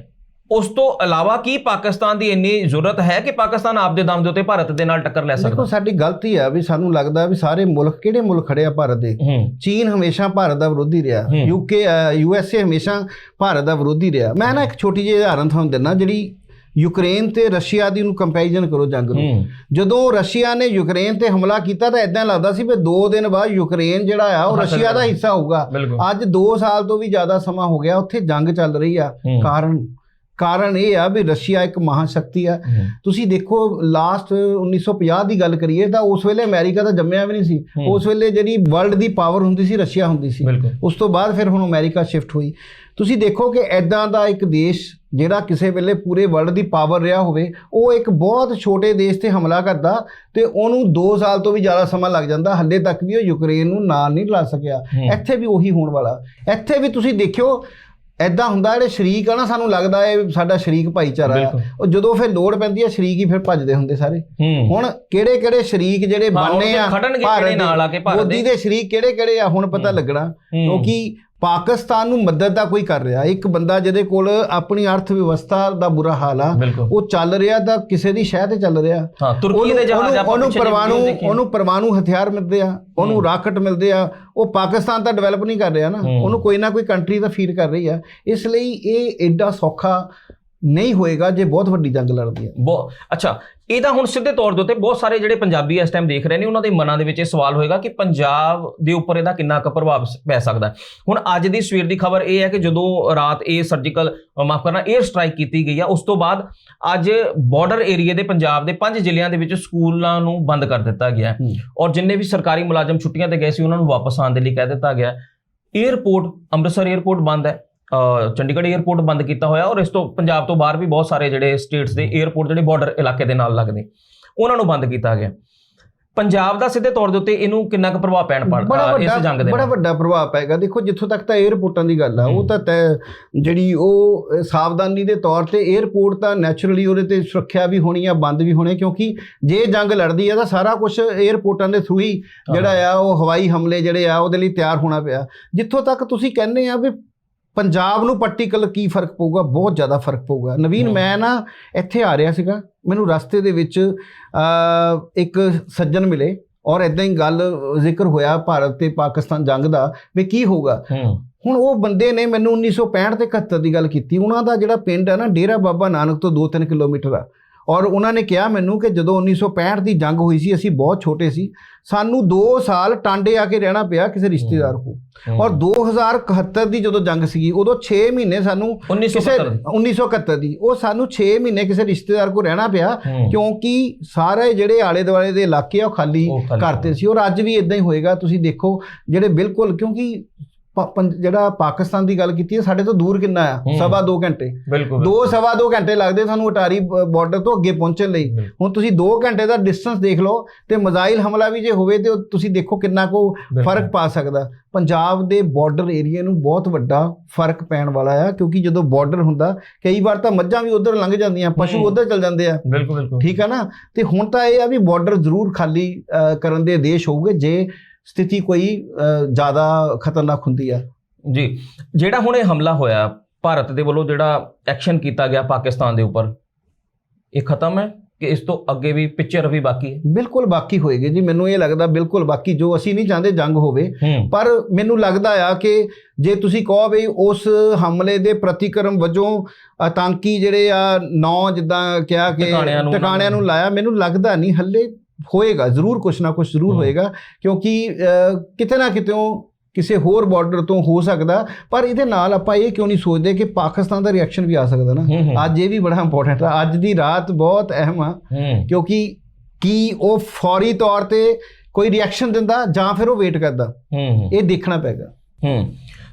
ਉਸ ਤੋਂ ਇਲਾਵਾ ਕੀ ਪਾਕਿਸਤਾਨ ਦੀ ਇੰਨੀ ਜ਼ਰੂਰਤ ਹੈ ਕਿ ਪਾਕਿਸਤਾਨ ਆਪਦੇ ਦਮ ਦੇ ਉੱਤੇ ਭਾਰਤ ਦੇ ਨਾਲ ਟੱਕਰ ਲੈ ਦੇਖੋ ਸਕਦਾ ਸਾਡੀ ਗਲਤੀ ਆ ਵੀ ਸਾਨੂੰ ਲੱਗਦਾ ਵੀ ਸਾਰੇ ਮੁਲਕ ਕਿਹੜੇ ਮੁਲਕ ਖੜੇ ਆ ਭਾਰਤ ਦੇ? ਚੀਨ ਹਮੇਸ਼ਾ ਭਾਰਤ ਦਾ ਵਿਰੋਧੀ ਰਿਹਾ। ਯੂਕੇ ਯੂਐਸਏ ਹਮੇਸ਼ਾ ਭਾਰਤ ਦਾ ਵਿਰੋਧੀ ਰਿਹਾ। ਮੈਂ ਨਾ ਇੱਕ ਛੋਟੀ ਜਿਹੀ ਉਦਾਹਰਨ ਤੁਹਾਨੂੰ ਦਿੰਦਾ ਜਿਹੜੀ ਯੂਕਰੇਨ ਤੇ ਰਸ਼ੀਆ ਦੀ ਨੂੰ ਕੰਪੈਰੀਜ਼ਨ ਕਰੋ ਜੰਗ ਨੂੰ। ਜਦੋਂ ਰਸ਼ੀਆ ਨੇ ਯੂਕਰੇਨ ਤੇ ਹਮਲਾ ਕੀਤਾ ਤਾਂ ਇਦਾਂ ਲੱਗਦਾ ਸੀ ਵੀ 2 ਦਿਨ ਬਾਅਦ ਯੂਕਰੇਨ ਜਿਹੜਾ ਆ ਉਹ ਰਸ਼ੀਆ ਦਾ। ਹਿੱਸਾ ਹੋਊਗਾ। ਅੱਜ 2 ਸਾਲ ਤੋਂ ਵੀ ਜ਼ਿਆਦਾ ਸਮਾਂ ਹੋ ਗਿਆ ਉੱਥੇ ਜੰਗ ਚੱਲ ਰਹੀ ਆ। ਕਾਰਨ ਕਾਰਨ ਇਹ ਆ ਵੀ ਰਸ਼ੀਆ ਇੱਕ ਮਹਾਸ਼ਕਤੀ ਆ। ਤੁਸੀਂ ਦੇਖੋ ਲਾਸਟ 1950 ਦੀ ਗੱਲ ਕਰੀਏ ਤਾਂ ਉਸ ਵੇਲੇ ਅਮਰੀਕਾ ਤਾਂ ਜੰਮਿਆ ਵੀ ਨਹੀਂ ਸੀ। ਉਸ ਵੇਲੇ ਜਿਹੜੀ ਵਰਲਡ ਦੀ ਪਾਵਰ ਹੁੰਦੀ ਸੀ ਰਸ਼ੀਆ ਹੁੰਦੀ ਸੀ। ਉਸ ਤੋਂ ਬਾਅਦ ਫਿਰ ਹੁਣ ਅਮਰੀਕਾ ਸ਼ਿਫਟ ਹੋਈ। ਤੁਸੀਂ ਦੇਖੋ ਕਿ ਐਦਾਂ ਦਾ ਇੱਕ ਦੇਸ਼ ਜਿਹੜਾ ਕਿਸੇ ਵੇਲੇ ਪੂਰੇ ਵਰਲਡ ਦੀ ਪਾਵਰ ਰਿਹਾ ਹੋਵੇ ਉਹ ਇੱਕ ਬਹੁਤ ਛੋਟੇ ਦੇਸ਼ ਤੇ ਹਮਲਾ ਕਰਦਾ ਤੇ ਉਹਨੂੰ 2 ਸਾਲ ਤੋਂ ਵੀ ਜ਼ਿਆਦਾ ਸਮਾਂ ਲੱਗ ਜਾਂਦਾ। ਹੱਲੇ ਤੱਕ ਵੀ ਉਹ ਯੂਕਰੇਨ ਨੂੰ ਨਾਲ ਨਹੀਂ ਲਾ ਸਕਿਆ। ਇੱਥੇ ਵੀ ਉਹੀ ਹੋਣ ਵਾਲਾ। ਇੱਥੇ ਵੀ ਤੁਸੀਂ ਦੇਖਿਓ ਐਦਾਂ ਹੁੰਦਾ ਜਿਹੜੇ ਸ਼ਰੀਕ ਆ ਨਾ ਸਾਨੂੰ ਲੱਗਦਾ ਹੈ ਸਾਡਾ ਸ਼ਰੀਕ ਭਾਈਚਾਰਾ ਆ। ਉਹ ਜਦੋਂ ਫਿਰ ਲੋੜ ਪੈਂਦੀ ਹੈ ਸ਼ਰੀਕ ਹੀ ਫਿਰ ਭੱਜਦੇ ਹੁੰਦੇ ਸਾਰੇ ਹੁਣ ਕਿਹੜੇ ਕਿਹੜੇ ਸ਼ਰੀਕ ਜਿਹੜੇ ਬਣਨੇ ਆ ਖੜਨਗੇ ਭਾਰਤ ਕਿਹੜੇ ਦੇ, ਨਾਲ ਆ ਕੇ ਭਾਰਤ ਮੋਦੀ ਦੇ। ਸ਼ਰੀਕ ਕਿਹੜੇ ਕਿਹੜੇ ਆ ਹੁਣ ਪਤਾ। ਲੱਗਣਾ। ਕਿਉਂਕਿ ਪਾਕਿਸਤਾਨ ਨੂੰ ਮਦਦ ਦਾ ਕੋਈ ਕਰ ਰਿਹਾ। ਇੱਕ ਬੰਦਾ ਜਿਹਦੇ ਕੋਲ ਆਪਣੀ ਅਰਥ ਵਿਵਸਥਾ ਦਾ ਬੁਰਾ ਹਾਲ ਆ ਉਹ ਚੱਲ ਰਿਹਾ ਤਾਂ ਕਿਸੇ ਦੀ ਸ਼ਹਿ ਤੇ ਚੱਲ ਰਿਹਾ। ਹਾਂ ਤੁਰਕੀ ਦੇ ਜਹਾਜ਼ ਆਪਾਂ ਉਹਨੂੰ ਪਰਮਾਣੂ। ਉਹਨੂੰ ਪਰਮਾਣੂ ਹਥਿਆਰ ਮਿਲਦੇ ਆ ਉਹਨੂੰ ਰਾਕਟ ਮਿਲਦੇ ਆ ਉਹ ਪਾਕਿਸਤਾਨ ਤਾਂ ਡਿਵੈਲਪ ਨਹੀਂ ਕਰ ਰਿਹਾ ਨਾ। ਉਹਨੂੰ ਕੋਈ ਨਾ ਕੋਈ ਕੰਟਰੀ ਤਾਂ ਫੀਡ ਕਰ ਰਹੀ ਆ। ਇਸ ਲਈ ਇਹ ਐਡਾ ਸੌਖਾ ਨਹੀਂ ਹੋਏਗਾ ਜੇ ਬਹੁਤ ਵੱਡੀ ਜੰਗ ਲੜਦੀ ਹੈ। ਬਹੁਤ ਅੱਛਾ ਇਹਦਾ ਹੁਣ ਸਿੱਧੇ ਤੌਰ ਦੇ ਉੱਤੇ ਬਹੁਤ ਸਾਰੇ ਜਿਹੜੇ ਪੰਜਾਬੀ ਇਸ ਟਾਈਮ ਦੇਖ ਰਹੇ ਨੇ ਉਹਨਾਂ ਦੇ ਮਨਾਂ ਦੇ ਵਿੱਚ ਇਹ ਸਵਾਲ ਹੋਏਗਾ ਕਿ ਪੰਜਾਬ ਦੇ ਉੱਪਰ ਇਹਦਾ ਕਿੰਨਾ ਕੁ ਪ੍ਰਭਾਵ ਪੈ ਸਕਦਾ ਹੁਣ ਅੱਜ ਦੀ ਸਵੇਰ ਦੀ ਖਬਰ ਇਹ ਹੈ ਕਿ ਜਦੋਂ ਰਾਤ ਇਹ ਸਰਜੀਕਲ ਮਾਫ ਕਰਨਾ 에ਅਰ ਸਟ੍ਰਾਈਕ ਕੀਤੀ ਗਈ ਆ ਉਸ ਤੋਂ ਬਾਅਦ ਅੱਜ ਬਾਰਡਰ ਏਰੀਆ ਦੇ ਪੰਜਾਬ ਦੇ ਪੰਜ ਜ਼ਿਲ੍ਹਿਆਂ ਦੇ ਵਿੱਚ ਸਕੂਲਾਂ ਨੂੰ ਬੰਦ ਕਰ ਦਿੱਤਾ ਗਿਆ ਔਰ ਜਿੰਨੇ ਵੀ ਸਰਕਾਰੀ ਮੁਲਾਜ਼ਮ ਛੁੱਟੀਆਂ ਤੇ ਗਏ ਸੀ ਉਹਨਾਂ ਨੂੰ ਵਾਪਸ ਆਉਣ ਦੇ ਲਈ ਕਹਿ ਦਿੱਤਾ ਗਿਆ 에ਅਰਪੋਰਟ ਅੰਮ੍ਰਿਤਸਰ 에ਅਰਪੋਰਟ ਬੰਦ ਹੈ। ਚੰਡੀਗੜ੍ਹ 에ਅਰਪੋਰਟ ਬੰਦ ਕੀਤਾ ਹੋਇਆ ਔਰ ਇਸ ਤੋਂ ਪੰਜਾਬ ਤੋਂ ਬਾਹਰ ਵੀ ਬਹੁਤ ਸਾਰੇ ਜਿਹੜੇ ਸਟੇਟਸ ਦੇ 에ਅਰਪੋਰਟ ਜਿਹੜੇ ਬਾਰਡਰ ਇਲਾਕੇ ਦੇ ਨਾਲ ਲੱਗਦੇ ਉਹਨਾਂ ਨੂੰ ਬੰਦ ਕੀਤਾ ਗਿਆ। ਪੰਜਾਬ ਦਾ ਸਿੱਧੇ ਤੌਰ ਦੇ ਉੱਤੇ ਇਹਨੂੰ ਕਿੰਨਾ ਕੁ ਪ੍ਰਭਾਵ ਪੈਣ ਪੜਦਾ ਇਸ ਜੰਗ ਦੇ ਬੜਾ ਵੱਡਾ ਪ੍ਰਭਾਵ ਪੈਗਾ ਦੇਖੋ ਜਿੱਥੋਂ ਤੱਕ ਤਾਂ 에ਅਰਪੋਰਟਾਂ ਦੀ ਗੱਲ ਆ ਉਹ ਤਾਂ ਜਿਹੜੀ ਉਹ ਸਾਵਧਾਨੀ ਦੇ ਤੌਰ ਤੇ 에ਅਰਪੋਰਟ ਤਾਂ ਨੈਚੁਰਲੀ ਉਹਦੇ ਤੇ ਸੁਰੱਖਿਆ ਵੀ ਹੋਣੀ ਆ ਬੰਦ ਵੀ ਹੋਣੇ ਕਿਉਂਕਿ ਜੇ ਜੰਗ ਲੜਦੀ ਆ ਤਾਂ ਸਾਰਾ ਕੁਝ 에ਅਰਪੋਰਟਾਂ ਦੇ ਥਰੂ ਹੀ ਜਿਹੜਾ ਆ ਉਹ ਹਵਾਈ ਹਮਲੇ ਜਿਹੜੇ ਆ ਉਹਦੇ ਲਈ ਤਿਆਰ ਹੋਣਾ ਪਿਆ। ਜਿੱਥੋਂ ਤੱਕ ਤੁਸੀਂ ਕਹਿੰਦੇ ਆ ਵੀ ਪੰਜਾਬ ਨੂੰ ਪਾਰਟੀਕਲ ਕੀ ਫ਼ਰਕ ਪਊਗਾ? ਬਹੁਤ ਜ਼ਿਆਦਾ ਫ਼ਰਕ ਪਊਗਾ। ਨਵੀਨ। ਮੈਂ ਨਾ ਇੱਥੇ ਆ ਰਿਹਾ ਸੀਗਾ। ਮੈਨੂੰ ਰਸਤੇ ਦੇ ਵਿੱਚ ਇੱਕ ਸੱਜਣ ਮਿਲੇ ਔਰ ਇਦਾਂ ਹੀ ਗੱਲ ਜ਼ਿਕਰ ਹੋਇਆ ਭਾਰਤ ਤੇ ਪਾਕਿਸਤਾਨ ਜੰਗ ਦਾ ਵੀ ਕੀ ਹੋਊਗਾ। ਹੁਣ ਉਹ ਬੰਦੇ ਨੇ ਮੈਨੂੰ 1965 ਤੇ 71 ਦੀ ਗੱਲ ਕੀਤੀ। ਉਹਨਾਂ ਦਾ ਜਿਹੜਾ ਪਿੰਡ ਹੈ ਨਾ ਡੇਰਾ ਬਾਬਾ ਨਾਨਕ ਤੋਂ 2-3 ਕਿਲੋਮੀਟਰ ਆ। ਔਰ ਉਹਨਾਂ ਨੇ ਕਿਹਾ ਮੈਨੂੰ ਕਿ ਜਦੋਂ 1965 ਦੀ ਜੰਗ ਹੋਈ ਸੀ ਅਸੀਂ ਬਹੁਤ ਛੋਟੇ ਸੀ ਸਾਨੂੰ 2 ਸਾਲ ਟਾਂਡੇ ਆ ਕੇ ਰਹਿਣਾ ਪਿਆ ਕਿਸੇ ਰਿਸ਼ਤੇਦਾਰ ਕੋਲ। ਔਰ 2071 ਦੀ ਜਦੋਂ ਜੰਗ ਸੀਗੀ ਉਦੋਂ 6 ਮਹੀਨੇ ਸਾਨੂੰ ਕਿਸੇ 1970 ਦੀ। 1971 ਦੀ। ਉਹ ਸਾਨੂੰ 6 ਮਹੀਨੇ ਕਿਸੇ ਰਿਸ਼ਤੇਦਾਰ ਕੋਲ ਰਹਿਣਾ ਪਿਆ। ਕਿਉਂਕਿ ਸਾਰੇ ਜਿਹੜੇ ਆਲੇ ਦੁਆਲੇ ਦੇ ਇਲਾਕੇ ਆ ਉਹ ਖਾਲੀ ਕਰਤੇ ਸੀ। ਔਰ ਅੱਜ ਵੀ ਇਦਾਂ ਹੀ ਹੋਏਗਾ ਤੁਸੀਂ ਦੇਖੋ ਜਿਹੜੇ ਬਿਲਕੁਲ ਕਿਉਂਕਿ ਜਿਹੜਾ ਪਾਕਿਸਤਾਨ ਦੀ ਗੱਲ ਕੀਤੀ ਹੈ ਸਾਡੇ ਤੋਂ ਦੂਰ ਕਿੰਨਾ ਆ। ਸਵਾ 2 ਘੰਟੇ। ਦੋ ਸਵਾ 2 ਘੰਟੇ ਲੱਗਦੇ ਸਾਨੂੰ ਅਟਾਰੀ ਬਾਰਡਰ ਤੋਂ ਅੱਗੇ ਪਹੁੰਚਣ ਲਈ। ਹੁਣ ਤੁਸੀਂ 2 ਘੰਟੇ ਦਾ ਡਿਸਟੈਂਸ ਦੇਖ ਲਓ ਤੇ ਮਜ਼ਾਈਲ ਹਮਲਾ ਵੀ ਜੇ ਹੋਵੇ ਤੇ ਤੁਸੀਂ ਦੇਖੋ ਕਿੰਨਾ ਕੋ ਫ਼ਰਕ ਪਾ ਸਕਦਾ। ਪੰਜਾਬ ਦੇ ਬਾਰਡਰ ਏਰੀਆ ਨੂੰ ਬਹੁਤ ਵੱਡਾ ਫ਼ਰਕ ਪੈਣ ਵਾਲਾ ਆ ਕਿਉਂਕਿ ਜਦੋਂ ਬਾਰਡਰ ਹੁੰਦਾ ਕਈ ਵਾਰ ਤਾਂ ਮੱਝਾਂ ਵੀ ਉਧਰ ਲੰਘ ਜਾਂਦੀਆਂ ਪਸ਼ੂ। ਉਧਰ ਚਲ ਜਾਂਦੇ ਆ। ਬਿਲਕੁਲ ਬਿਲਕੁਲ। ਠੀਕ ਹੈ ਨਾ? ਤੇ ਹੁਣ ਤਾਂ ਇਹ ਆ ਵੀ ਬਾਰਡਰ ਜ਼ਰੂਰ ਖਾਲੀ ਕਰਨ ਦੇ ਆਦੇਸ਼ ਹੋਊਗੇ। ਜੇ ਸਥਿਤੀ ਕੋਈ ਜ਼ਿਆਦਾ ਖਤਰਨਾਕ ਹੁੰਦੀ ਆ? ਜੀ ਜਿਹੜਾ ਹੁਣ ਇਹ ਹਮਲਾ ਹੋਇਆ ਭਾਰਤ ਦੇ ਵੱਲੋਂ ਜਿਹੜਾ ਐਕਸ਼ਨ ਕੀਤਾ ਗਿਆ ਪਾਕਿਸਤਾਨ ਦੇ ਉੱਪਰ ਇਹ ਖਤਮ ਹੈ ਕਿ ਇਸ ਤੋਂ ਅੱਗੇ ਵੀ ਪਿਕਚਰ ਵੀ ਬਾਕੀ ਹੈ? ਬਿਲਕੁਲ ਬਾਕੀ ਹੋਏਗੀ ਜੀ ਮੈਨੂੰ ਇਹ ਲੱਗਦਾ ਬਿਲਕੁਲ ਬਾਕੀ ਜੋ ਅਸੀਂ ਨਹੀਂ ਚਾਹੁੰਦੇ ਜੰਗ ਹੋਵੇ ਪਰ ਮੈਨੂੰ ਲੱਗਦਾ ਆ ਕਿ ਜੇ ਤੁਸੀਂ ਕਹੋ ਵੀ ਉਸ ਹਮਲੇ ਦੇ ਪ੍ਰਤੀਕਰਮ ਵਜੋਂ ਆਤੰਕੀ ਜਿਹੜੇ ਆ ਨੌ ਜਿੱਦਾਂ ਕਿਹਾ ਕਿ ਟਿਕਾਣਿਆਂ ਨੂੰ ਲਾਇਆ ਮੈਨੂੰ ਲੱਗਦਾ ਨਹੀਂ ਹੱਲੇ ਹੋਏਗਾ ਜ਼ਰੂਰ ਕੁਛ ਨਾ ਕੁਛ ਜ਼ਰੂਰ। ਹੋਏਗਾ ਕਿਉਂਕਿ ਕਿਤੇ ਨਾ ਕਿਤੇੋਂ ਕਿਸੇ ਹੋਰ ਬਾਰਡਰ ਤੋਂ ਹੋ ਸਕਦਾ ਪਰ ਇਹਦੇ ਨਾਲ ਆਪਾਂ ਇਹ ਕਿਉਂ ਨਹੀਂ ਸੋਚਦੇ ਕਿ ਪਾਕਿਸਤਾਨ ਦਾ ਰਿਐਕਸ਼ਨ ਵੀ ਆ ਸਕਦਾ ਨਾ। ਅੱਜ ਇਹ ਵੀ ਬੜਾ ਇੰਪੋਰਟੈਂਟ ਆ ਅੱਜ ਦੀ ਰਾਤ ਬਹੁਤ ਅਹਿਮ ਆ ਕਿਉਂਕਿ ਕੀ ਉਹ ਫੌਰੀ ਤੌਰ ਤੇ ਕੋਈ ਰਿਐਕਸ਼ਨ ਦਿੰਦਾ ਜਾਂ ਫਿਰ ਉਹ ਵੇਟ ਕਰਦਾ ਇਹ ਦੇਖਣਾ ਪੈਗਾ ਹੂੰ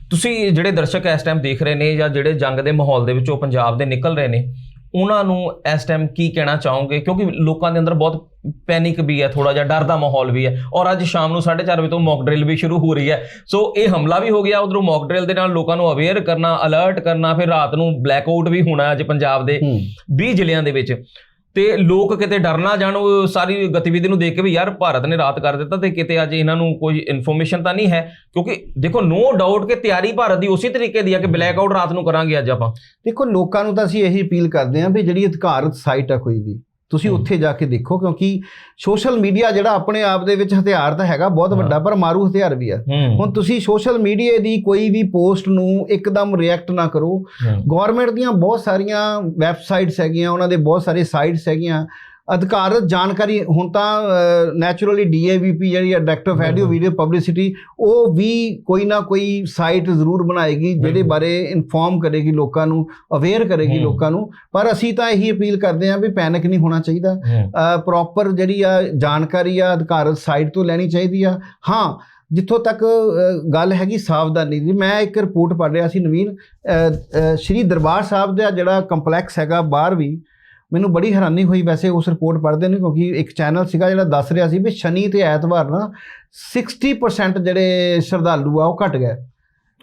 ਤੁਸੀਂ ਜਿਹੜੇ ਦਰਸ਼ਕ ਇਸ ਟਾਈਮ ਦੇਖ ਰਹੇ ਨੇ ਜਾਂ ਜਿਹੜੇ ਜੰਗ ਦੇ ਮਾਹੌਲ ਦੇ ਵਿੱਚੋਂ ਪੰਜਾਬ ਦੇ ਨਿਕਲ ਰਹੇ ਨੇ ਉਹਨਾਂ ਨੂੰ ਇਸ ਟਾਈਮ ਕੀ ਕਹਿਣਾ ਚਾਹੋਗੇ? ਕਿਉਂਕਿ ਲੋਕਾਂ ਦੇ ਅੰਦਰ ਬਹੁਤ ਪੈਨਿਕ ਵੀ ਹੈ ਥੋੜਾ ਜਿਹਾ ਡਰ ਦਾ ਮਾਹੌਲ ਵੀ ਹੈ ਔਰ ਅੱਜ ਸ਼ਾਮ ਨੂੰ 4:30 ਵਜੇ ਤੋਂ ਮੌਕ ਡਰਿਲ ਵੀ ਸ਼ੁਰੂ ਹੋ ਰਹੀ ਹੈ। ਸੋ ਇਹ ਹਮਲਾ ਵੀ ਹੋ ਗਿਆ ਉਧਰੋਂ ਮੌਕ ਡਰਿਲ ਦੇ ਨਾਲ ਲੋਕਾਂ ਨੂੰ ਅਵੇਅਰ ਕਰਨਾ ਅਲਰਟ ਕਰਨਾ ਫਿਰ ਰਾਤ ਨੂੰ ਬਲੈਕ ਆਊਟ ਵੀ ਹੋਣਾ ਅੱਜ ਪੰਜਾਬ ਦੇ 20 ਜ਼ਿਲ੍ਹਿਆਂ ਦੇ ਵਿੱਚ। ਤੇ ਲੋਕ ਕਿਤੇ ਡਰ ਨਾ ਜਾਣ, ਉਹ ਸਾਰੀ ਗਤੀਵਿਧੀ ਨੂੰ ਦੇਖ ਕੇ ਵੀ ਯਾਰ ਭਾਰਤ ਨੇ ਰਾਤ ਕਰ ਦਿੱਤਾ ਤੇ ਕਿਤੇ ਅੱਜ ਇਹਨਾਂ ਨੂੰ ਕੋਈ ਇਨਫੋਰਮੇਸ਼ਨ ਤਾਂ ਨਹੀਂ ਹੈ, ਕਿਉਂਕਿ ਦੇਖੋ ਨੋ ਡਾਊਟ ਕਿ ਤਿਆਰੀ ਭਾਰਤ ਦੀ ਉਸੇ ਤਰੀਕੇ ਦੀ ਆ ਕਿ ਬਲੈਕ ਆਊਟ ਰਾਤ ਨੂੰ ਕਰਾਂਗੇ ਅੱਜ ਆਪਾਂ। ਦੇਖੋ, ਲੋਕਾਂ ਨੂੰ ਤਾਂ ਅਸੀਂ ਇਹੀ ਅਪੀਲ ਕਰਦੇ ਹਾਂ ਵੀ ਜਿਹੜੀ ਅਧਿਕਾਰਤ ਸਾਈਟ ਆ ਕੋਈ ਵੀ ਤੁਸੀਂ। ਉੱਥੇ ਜਾ ਕੇ ਦੇਖੋ ਕਿਉਂਕਿ ਸੋਸ਼ਲ ਮੀਡੀਆ ਜਿਹੜਾ ਆਪਣੇ ਆਪ ਦੇ ਵਿੱਚ ਹਥਿਆਰ ਤਾਂ ਹੈਗਾ ਬਹੁਤ। ਵੱਡਾ ਪਰ ਮਾਰੂ ਹਥਿਆਰ ਵੀ ਆ। ਹੁਣ ਤੁਸੀਂ ਸੋਸ਼ਲ ਮੀਡੀਆ ਦੀ ਕੋਈ ਵੀ ਪੋਸਟ ਨੂੰ ਇੱਕਦਮ ਰਿਐਕਟ ਨਾ ਕਰੋ। ਗਵਰਨਮੈਂਟ ਦੀਆਂ ਬਹੁਤ ਸਾਰੀਆਂ ਵੈਬਸਾਈਟਸ ਹੈਗੀਆਂ ਉਹਨਾਂ ਦੇ ਬਹੁਤ ਸਾਰੇ ਸਾਈਟਸ ਹੈਗੀਆਂ। ਅਧਿਕਾਰਤ ਜਾਣਕਾਰੀ ਹੁਣ ਤਾਂ ਨੈਚੁਰਲੀ ਡੀਏਵੀਪੀ ਜਿਹੜੀ ਹੈ ਡਾਇਰੈਕਟਰ ਆਫ ਬਿਲਕੁਲ। ਵੀਡੀਓ ਪਬਲਿਸਿਟੀ ਉਹ ਵੀ ਕੋਈ ਨਾ ਕੋਈ ਸਾਈਟ ਜ਼ਰੂਰ ਬਣਾਏਗੀ ਜਿਹਦੇ। ਬਾਰੇ ਇਨਫੋਰਮ ਕਰੇਗੀ ਲੋਕਾਂ ਨੂੰ ਅਵੇਅਰ ਕਰੇਗੀ। ਲੋਕਾਂ ਨੂੰ ਪਰ ਅਸੀਂ ਤਾਂ ਇਹੀ ਅਪੀਲ ਕਰਦੇ ਹਾਂ ਵੀ ਪੈਨਿਕ ਨਹੀਂ ਹੋਣਾ ਚਾਹੀਦਾ ਪ੍ਰੋਪਰ ਜਿਹੜੀ ਆ ਜਾਣਕਾਰੀ ਆ ਅਧਿਕਾਰਤ ਸਾਈਟ ਤੋਂ ਲੈਣੀ ਚਾਹੀਦੀ ਆ ਹਾਂ ਜਿੱਥੋਂ ਤੱਕ ਗੱਲ ਹੈਗੀ ਸਾਵਧਾਨੀ ਦੀ ਮੈਂ ਇੱਕ ਰਿਪੋਰਟ ਪੜ੍ਹ ਰਿਹਾ ਸੀ ਨਵੀਨ ਸ਼੍ਰੀ ਦਰਬਾਰ ਸਾਹਿਬ ਦਾ ਜਿਹੜਾ ਕੰਪਲੈਕਸ ਹੈਗਾ ਬਾਹਰ ਵੀ ਮੈਨੂੰ ਬੜੀ ਹੈਰਾਨੀ ਹੋਈ ਵੈਸੇ ਉਸ ਰਿਪੋਰਟ ਪੜ੍ਹਦੇ ਨੇ ਕਿਉਂਕਿ ਇੱਕ ਚੈਨਲ ਸੀਗਾ ਜਿਹੜਾ ਦੱਸ ਰਿਹਾ ਸੀ ਵੀ ਸ਼ਨੀ ਤੇ ਐਤਵਾਰ ਨਾ 60% ਜਿਹੜੇ ਸ਼ਰਧਾਲੂ ਆ ਉਹ ਘਟ ਗਏ।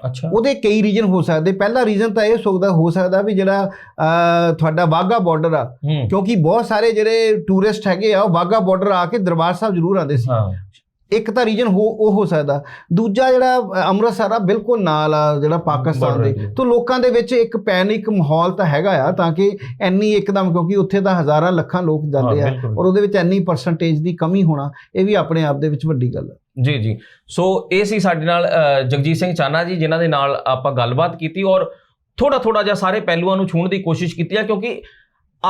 ਅੱਛਾ। ਉਹਦੇ ਕਈ ਰੀਜਨ ਹੋ ਸਕਦੇ। ਪਹਿਲਾ ਰੀਜਨ ਤਾਂ ਇਹ ਸਕਦਾ ਹੋ ਸਕਦਾ ਵੀ ਜਿਹੜਾ ਤੁਹਾਡਾ ਵਾਹਗਾ ਬਾਰਡਰ ਆ ਕਿਉਂਕਿ ਬਹੁਤ ਸਾਰੇ ਜਿਹੜੇ ਟੂਰਿਸਟ ਹੈਗੇ ਆ ਉਹ ਵਾਹਗਾ ਬਾਰਡਰ ਆ ਕੇ ਦਰਬਾਰ ਸਾਹਿਬ ਜ਼ਰੂਰ ਆਉਂਦੇ ਸੀ। ਇੱਕ ਤਾਂ ਰੀਜਨ ਹੋ ਉਹ ਹੋ ਸਕਦਾ ਦੂਜਾ ਜਿਹੜਾ ਅੰਮ੍ਰਿਤਸਰ ਆ ਬਿਲਕੁਲ ਨਾਲ ਆ ਜਿਹੜਾ ਪਾਕਿਸਤਾਨ ਦੇ। ਤੋਂ ਲੋਕਾਂ ਦੇ ਵਿੱਚ ਇੱਕ ਪੈਨਿਕ ਮਾਹੌਲ ਤਾਂ ਹੈਗਾ ਆ ਤਾਂ ਕਿ ਇੰਨੀ ਇੱਕਦਮ ਕਿਉਂਕਿ ਉੱਥੇ ਤਾਂ ਹਜ਼ਾਰਾਂ ਲੱਖਾਂ ਲੋਕ ਜਾਂਦੇ ਆ। ਔਰ ਉਹਦੇ ਵਿੱਚ ਇੰਨੀ ਪਰਸੈਂਟੇਜ ਦੀ ਕਮੀ ਹੋਣਾ ਇਹ ਵੀ ਆਪਣੇ ਆਪ ਦੇ ਵਿੱਚ ਵੱਡੀ ਗੱਲ ਹੈ ਜੀ ਜੀ ਸੋ ਇਹ ਸੀ ਸਾਡੇ ਨਾਲ ਜਗਜੀਤ ਸਿੰਘ ਚਾਨਾ ਜੀ ਜਿਨ੍ਹਾਂ ਦੇ ਨਾਲ ਆਪਾਂ ਗੱਲਬਾਤ ਕੀਤੀ ਔਰ ਥੋੜਾ ਥੋੜਾ ਜਿਹਾ ਸਾਰੇ ਪਹਿਲੂਆਂ ਨੂੰ ਛੂਹਣ ਦੀ ਕੋਸ਼ਿਸ਼ ਕੀਤੀ ਹੈ ਕਿਉਂਕਿ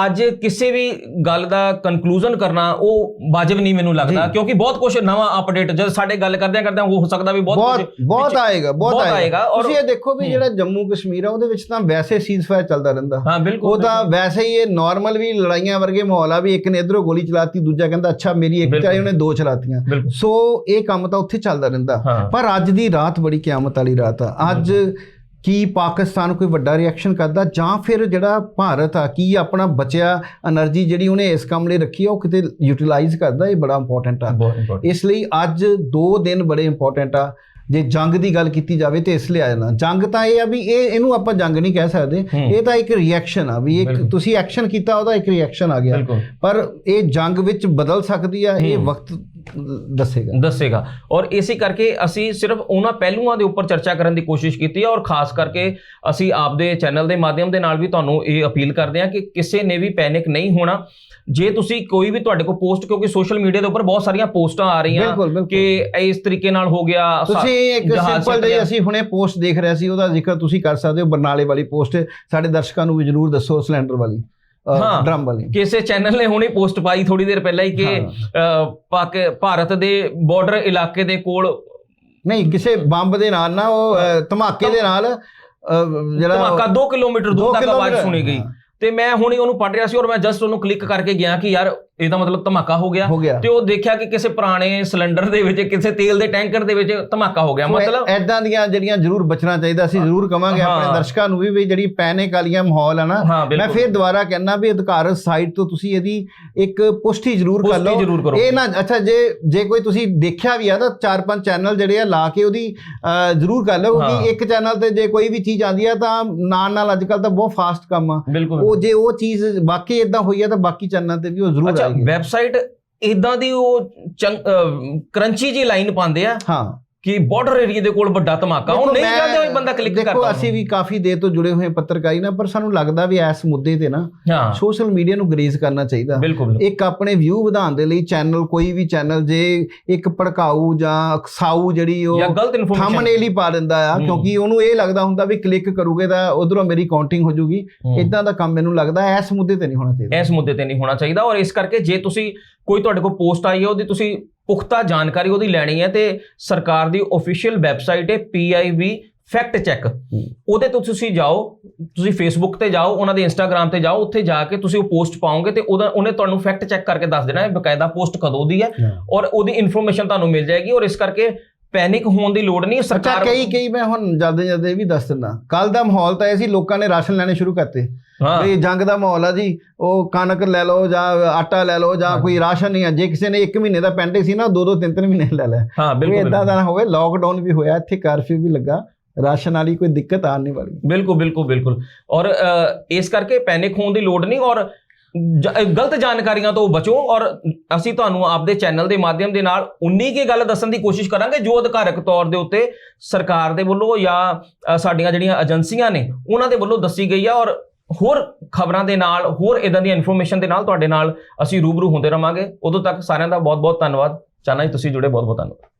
ਅੱਜ ਕਿਸੇ ਵੀ ਗੱਲ ਦਾ ਕਨਕਲੂਜਨ ਕਰਨਾ ਉਹ ਵਾਜਬ ਨਹੀਂ ਮੈਨੂੰ ਲੱਗਦਾ। ਕਿਉਂਕਿ ਬਹੁਤ ਕੁਝ ਨਵਾਂ ਅਪਡੇਟ ਜਦ ਸਾਡੇ ਗੱਲ ਕਰਦਿਆਂ ਕਰਦਿਆਂ ਹੋ ਸਕਦਾ ਵੀ ਬਹੁਤ ਕੁਝ ਬਹੁਤ ਆਏਗਾ ਬਹੁਤ ਆਏਗਾ। ਤੁਸੀਂ ਇਹ ਦੇਖੋ ਵੀ। ਜਿਹੜਾ ਜੰਮੂ ਕਸ਼ਮੀਰ ਆ ਉਹਦੇ ਵਿੱਚ ਤਾਂ ਵੈਸੇ ਸੀਜ਼ਫਾਇਰ ਚੱਲਦਾ ਰਹਿੰਦਾ। ਹਾਂ ਬਿਲਕੁਲ ਉਹ ਤਾਂ ਵੈਸੇ ਹੀ ਇਹ ਨਾਰਮਲ ਵੀ ਲੜਾਈਆਂ ਵਰਗੇ ਮਾਹੌਲ ਆ ਵੀ ਇੱਕ ਨੇ ਇਧਰੋਂ ਗੋਲੀ ਚਲਾਤੀ ਦੂਜਾ ਕਹਿੰਦਾ ਅੱਛਾ ਮੇਰੀ ਇੱਕ। ਚਾਹੀ ਉਹਨੇ ਦੋ ਚਲਾਤੀਆਂ। ਸੋ ਇਹ ਕੰਮ ਤਾਂ ਉੱਥੇ ਚੱਲਦਾ ਰਹਿੰਦਾ। ਪਰ ਅੱਜ ਦੀ ਰਾਤ ਬੜੀ ਕਿਆਮਤ ਵਾਲੀ ਰਾਤ ਆ। ਅੱਜ ਕੀ ਪਾਕਿਸਤਾਨ ਕੋਈ ਵੱਡਾ ਰਿਐਕਸ਼ਨ ਕਰਦਾ ਜਾਂ ਫਿਰ ਜਿਹੜਾ ਭਾਰਤ ਆ ਕੀ ਆਪਣਾ ਬਚਿਆ એનર્ਜੀ ਜਿਹੜੀ ਉਹਨੇ ਇਸ ਕੰਮ ਲਈ ਰੱਖੀ ਆ ਉਹ ਕਿਤੇ ਯੂਟਿਲਾਈਜ਼ ਕਰਦਾ ਇਹ ਬੜਾ ਇੰਪੋਰਟੈਂਟ ਆ। ਇਸ ਲਈ ਅੱਜ ਦੋ ਦਿਨ ਬੜੇ ਇੰਪੋਰਟੈਂਟ ਆ। ਜੇ ਜੰਗ ਦੀ ਗੱਲ ਕੀਤੀ ਜਾਵੇ ਤੇ ਇਸ ਲਈ ਆ ਜਾਣਾ। ਜੰਗ ਤਾਂ ਇਹ ਆ ਵੀ ਇਹ ਇਹਨੂੰ ਆਪਾਂ ਜੰਗ ਨਹੀਂ ਕਹਿ ਸਕਦੇ। ਇਹ ਤਾਂ ਇੱਕ ਰਿਐਕਸ਼ਨ ਆ ਵੀ ਇੱਕ ਤੁਸੀਂ ਐਕਸ਼ਨ ਕੀਤਾ ਉਹਦਾ ਇੱਕ ਰਿਐਕਸ਼ਨ ਆ ਗਿਆ। ਪਰ ਇਹ ਜੰਗ ਵਿੱਚ ਬਦਲ ਸਕਦੀ ਆ ਇਹ ਵਕਤ ਦੱਸੇਗਾ ਦੱਸੇਗਾ ਔਰ ਇਸੇ ਕਰਕੇ ਅਸੀਂ ਸਿਰਫ ਉਹਨਾਂ ਪਹਿਲੂਆਂ ਦੇ ਉੱਪਰ ਚਰਚਾ ਕਰਨ ਦੀ ਕੋਸ਼ਿਸ਼ ਕੀਤੀ ਹੈ ਔਰ ਖਾਸ ਕਰਕੇ ਅਸੀਂ ਆਪਦੇ ਚੈਨਲ ਦੇ ਮਾਧਿਅਮ ਦੇ ਨਾਲ ਵੀ ਤੁਹਾਨੂੰ ਇਹ ਅਪੀਲ ਕਰਦੇ ਹਾਂ ਕਿ ਕਿਸੇ ਨੇ ਵੀ ਪੈਨਿਕ ਨਹੀਂ ਹੋਣਾ ਜੇ ਤੁਸੀਂ ਕੋਈ ਵੀ ਤੁਹਾਡੇ ਕੋਲ ਪੋਸਟ ਕਿਉਂਕਿ ਸੋਸ਼ਲ ਮੀਡੀਆ ਦੇ ਉੱਪਰ ਬਹੁਤ ਸਾਰੀਆਂ ਪੋਸਟਾਂ ਆ ਰਹੀਆਂ ਕਿ ਇਸ ਤਰੀਕੇ ਨਾਲ ਹੋ ਗਿਆ ਤੁਸੀਂ ਇੱਕ ਸਿੰਪਲ ਜਿਹੀ। ਅਸੀਂ ਹੁਣੇ ਪੋਸਟ ਦੇਖ ਰਹੇ ਸੀ ਉਹਦਾ ਜ਼ਿਕਰ ਤੁਸੀਂ ਕਰ ਸਕਦੇ ਹੋ ਬਰਨਾਲੇ ਵਾਲੀ ਪੋਸਟ ਸਾਡੇ ਦਰਸ਼ਕਾਂ ਨੂੰ ਵੀ ਜਰੂਰ ਦੱਸੋ ਸਿਲੰਡਰ ਵਾਲੀ। ਡਰਮ ਵਾਲੀ। ਕਿਸੇ ਚੈਨਲ ਨੇ ਹੁਣੇ ਪੋਸਟ ਪਾਈ ਥੋੜੀ ਦੇਰ ਪਹਿਲਾਂ ਹੀ ਕਿ ਭਾਰਤ ਦੇ ਬਾਰਡਰ ਇਲਾਕੇ ਦੇ ਕੋਲ ਨਹੀਂ ਕਿਸੇ ਬੰਬ ਦੇ ਨਾਲ ਨਾ ਉਹ ਧਮਾਕੇ ਦੇ ਨਾਲ ਜਿਹੜਾ ਧਮਾਕਾ 2 ਕਿਲੋਮੀਟਰ ਦੋ ਦੂਰ ਤੱਕ ਆਵਾਜ਼ ਸੁਣੀ ਗਈ। ਤੇ ਮੈਂ ਹੁਣੇ ਉਹਨੂੰ ਪੜ੍ਹ ਰਿਹਾ ਸੀ ਔਰ ਮੈਂ ਜਸਟ ਉਹਨੂੰ ਕਲਿੱਕ ਕਰਕੇ ਗਿਆ ਕਿ ਯਾਰ ਇਹਦਾ ਮਤਲਬ ਧਮਾਕਾ ਹੋ ਗਿਆ ਹੋ ਗਿਆ। ਤੇ ਉਹ ਦੇਖਿਆ ਕਿ ਕਿਸੇ ਪੁਰਾਣੇ ਸਿਲੰਡਰ ਦੇ ਵਿੱਚ ਕਿਸੇ ਤੇਲ ਦੇ ਟੈਂਕਰ ਦੇ ਵਿੱਚ ਧਮਾਕਾ ਹੋ ਗਿਆ। ਮਤਲਬ ਐਦਾਂ ਦੀਆਂ ਜਿਹੜੀਆਂ ਜਰੂਰ ਬਚਣਾ ਚਾਹੀਦਾ ਅਸੀਂ ਜਰੂਰ ਕਵਾਂਗੇ ਆਪਣੇ। ਦਰਸ਼ਕਾਂ ਨੂੰ ਵੀ ਵੀ ਜਿਹੜੀ ਪੈਨਿਕ ਵਾਲੀਆਂ ਮਾਹੌਲ ਆ ਨਾ ਹਾਂ ਮੈਂ ਫਿਰ ਦੁਬਾਰਾ ਕਹਿਣਾ ਵੀ ਅਧਿਕਾਰਤ ਸਾਈਟ ਤੋਂ ਤੁਸੀਂ ਇਹਦੀ ਇੱਕ ਪੁਸ਼ਟੀ ਜਰੂਰ ਕਰ ਪੁਸ਼ਟੀ ਲਓ। ਜ਼ਰੂਰ ਕਰੋ। ਇਹ ਨਾ ਅੱਛਾ ਜੇ ਜੇ ਕੋਈ ਤੁਸੀਂ ਦੇਖਿਆ ਵੀ ਆ ਤਾਂ ਚਾਰ ਪੰਜ ਚੈਨਲ ਜਿਹੜੇ ਆ ਲਾ ਕੇ ਉਹਦੀ ਅਹ, ਜ਼ਰੂਰ ਕਰ ਲਓ ਹਾਂ। ਕਿਉਂਕਿ ਇੱਕ ਚੈਨਲ ਤੇ ਜੇ ਕੋਈ ਵੀ ਚੀਜ਼ ਆਂਦੀ ਆ ਤਾਂ ਨਾਲ ਨਾਲ ਅੱਜ ਕੱਲ ਤਾਂ ਬਹੁਤ ਫਾਸਟ ਕੰਮ ਆ। ਬਿਲਕੁਲ। ਉਹ ਜੇ ਉਹ ਚੀਜ਼ ਵਾਕਈ ਇਦਾਂ ਹੋਈ ਆ ਤਾਂ ਬਾਕੀ ਚੈਨਲਾਂ ਤੇ ਵੀ ਉਹ ਜ਼ਰੂਰ ਅੱਛਾ ਆਏਗੀ ਵੈਬਸਾਈਟ ਇਦਾਂ ਦੀ ਉਹ ਕਰੰਚੀ ਜੀ ਲਾਈਨ ਪਾਉਂਦੇ ਆ। ਹਾਂ। ਕਿ ਬਾਰਡਰ ਏਰੀਆ ਦੇ ਕੋਲ ਵੱਡਾ ਧਮਾਕਾ ਉਹ ਨਹੀਂ ਜਾਂਦੇ ਹੋਏ ਬੰਦਾ ਕਲਿੱਕ ਕਰਦਾ ਦੇਖੋ ਅਸੀਂ ਵੀ ਕਾਫੀ ਦੇਰ ਤੋਂ ਜੁੜੇ ਹੋਏ ਪੱਤਰਕਾਰੀ ਨਾਲ ਪਰ ਸਾਨੂੰ ਲੱਗਦਾ ਵੀ ਇਸ ਮੁੱਦੇ ਤੇ ਨਾ ਸੋਸ਼ਲ ਮੀਡੀਆ ਨੂੰ ਗਰੇਜ਼ ਕਰਨਾ ਚਾਹੀਦਾ। ਇੱਕ ਆਪਣੇ ਵਿਊ ਵਧਾਉਣ ਦੇ ਲਈ ਚੈਨਲ ਕੋਈ ਵੀ ਚੈਨਲ ਜੇ ਇੱਕ ਭੜਕਾਊ ਜਾਂ ਅਕਸਾਊ ਜਿਹੜੀ ਉਹ ਥੰਬਨੇਲ ਹੀ ਪਾ ਦਿੰਦਾ ਆ। ਕਿਉਂਕਿ ਉਹਨੂੰ ਇਹ ਲੱਗਦਾ ਹੁੰਦਾ ਵੀ ਕਲਿੱਕ ਕਰੂਗੇ ਤਾਂ ਉਧਰੋਂ ਮੇਰੀ ਕਾਊਂਟਿੰਗ ਹੋ ਜੂਗੀ। ਇਦਾਂ ਦਾ ਕੰਮ ਮੈਨੂੰ ਲੱਗਦਾ ਇਸ ਮੁੱਦੇ ਤੇ ਨਹੀਂ ਹੋਣਾ ਚਾਹੀਦਾ। ਇਸ ਮੁੱਦੇ ਤੇ ਨਹੀਂ ਹੋਣਾ ਚਾਹੀਦਾ ਔਰ ਇਸ ਕਰਕੇ ਜੇ ਤੁਸੀਂ ਕੋਈ ਤੁਹਾਡੇ ਕੋਲ ਪੋਸਟ ਆਈ ਹੈ ਉਹਦੀ ਤੁਸੀਂ ਪੁਖਤਾ ਜਾਣਕਾਰੀ ਉਹਦੀ ਲੈਣੀ ਹੈ ਤੇ ਸਰਕਾਰ ਦੀ ਅਫੀਸ਼ੀਅਲ ਵੈਬਸਾਈਟ ਹੈ PIB ਫੈਕਟ ਚੈੱਕ ਉਹਦੇ ਤੋਂ ਤੁਸੀਂ ਜਾਓ ਤੁਸੀਂ ਫੇਸਬੁੱਕ ਤੇ ਜਾਓ ਉਹਨਾਂ ਦੇ ਇੰਸਟਾਗ੍ਰam ਤੇ ਜਾਓ ਉੱਥੇ ਜਾ ਕੇ ਤੁਸੀਂ ਉਹ ਪੋਸਟ ਪਾਓਗੇ ਤੇ ਉਹਦਾ ਉਹਨੇ ਤੁਹਾਨੂੰ ਫੈਕਟ ਚੈੱਕ ਕਰਕੇ ਦੱਸ ਦੇਣਾ ਹੈ ਬਕਾਇਦਾ ਪੋਸਟ ਕਦੋਂ ਦੀ ਹੈ ਔਰ ਉਹਦੀ ਇਨਫੋਰਮੇਸ਼ਨ ਤੁਹਾਨੂੰ ਮਿਲ ਜਾਏਗੀ ਔਰ ਇਸ ਕਰਕੇ ਪੈਨਿਕ ਹੋਣ ਦੀ ਲੋੜ ਨਹੀਂ ਅੱਛਾ ਸਰਕਾਰ ਕਈ ਕਈ ਮੈਂ ਹੁਣ ਜਲਦੀ ਜਲਦੀ ਇਹ ਵੀ ਦੱਸ ਦਿੰਦਾ। ਕੱਲ ਦਾ ਮਾਹੌਲ ਤਾਂ ਇਹ ਸੀ ਲੋਕਾਂ ਨੇ ਰਾਸ਼ਨ ਲੈਣੇ ਸ਼ੁਰੂ ਕਰਤੇ। ਹਾਂ। ਵੀ ਜੰਗ ਦਾ ਮਾਹੌਲ ਆ ਜੀ ਉਹ ਕਣਕ ਲੈ ਲਓ ਜਾਂ ਆਟਾ ਲੈ ਲਓ ਜਾਂ। ਕੋਈ ਰਾਸ਼ਨ ਨਹੀਂ ਆ। ਜੇ ਕਿਸੇ ਨੇ 1 ਮਹੀਨੇ ਦਾ ਪੈਂਡੇ ਸੀ ਨਾ ਦੋ ਦੋ ਤਿੰਨ ਤਿੰਨ ਮਹੀਨੇ ਲੈ ਲਿਆ। ਹਾਂ ਵੀ ਬਿਲਕੁਲ ਇਦਾਂ ਦਾ ਨਾ ਹੋਵੇ ਲੋਕਡਾਊਨ ਵੀ ਹੋਇਆ ਇੱਥੇ ਕਰਫਿਊ ਵੀ ਲੱਗਾ ਰਾਸ਼ਨ ਵਾਲੀ ਕੋਈ ਦਿੱਕਤ ਆਉਣ ਨਹੀਂ ਵਾਲੀ। ਬਿਲਕੁਲ ਬਿਲਕੁਲ ਬਿਲਕੁਲ। ਔਰ ਅ, ਇਸ ਕਰਕੇ ਪੈਨਿਕ ਹੋਣ ਦੀ ਲੋੜ ਨਹੀਂ ਔਰ ਗਲਤ ਜਾਣਕਾਰੀਆਂ ਤੋਂ ਬਚੋ ਔਰ ਅਸੀਂ ਤੁਹਾਨੂੰ ਆਪਦੇ ਚੈਨਲ ਦੇ ਮਾਧਿਅਮ ਦੇ ਨਾਲ ਉਨੀ ਕੀ ਗੱਲ ਦੱਸਣ ਦੀ ਕੋਸ਼ਿਸ਼ ਕਰਾਂਗੇ ਜੋ ਅਧਿਕਾਰਕ ਤੌਰ ਦੇ ਉੱਤੇ ਸਰਕਾਰ ਦੇ ਵੱਲੋਂ ਜਾਂ ਸਾਡੀਆਂ ਜਿਹੜੀਆਂ ਏਜੰਸੀਆਂ ਨੇ ਉਹਨਾਂ ਦੇ ਵੱਲੋਂ ਦੱਸੀ ਗਈ ਆ ਔਰ ਹੋਰ ਖਬਰਾਂ ਦੇ ਨਾਲ, ਹੋਰ ਇਦਾਂ ਦੀਆਂ ਇਨਫੋਰਮੇਸ਼ਨ ਦੇ ਨਾਲ ਤੁਹਾਡੇ ਨਾਲ ਅਸੀਂ ਰੂਬਰੂ ਹੁੰਦੇ ਰਵਾਂਗੇ। ਉਦੋਂ ਤੱਕ ਸਾਰਿਆਂ ਦਾ ਬਹੁਤ ਬਹੁਤ ਧੰਨਵਾਦ। ਚਾਹਨਾ ਜੀ ਤੁਸੀਂ ਜੁੜੇ ਬਹੁਤ ਬਹੁਤ ਧੰਨਵਾਦ।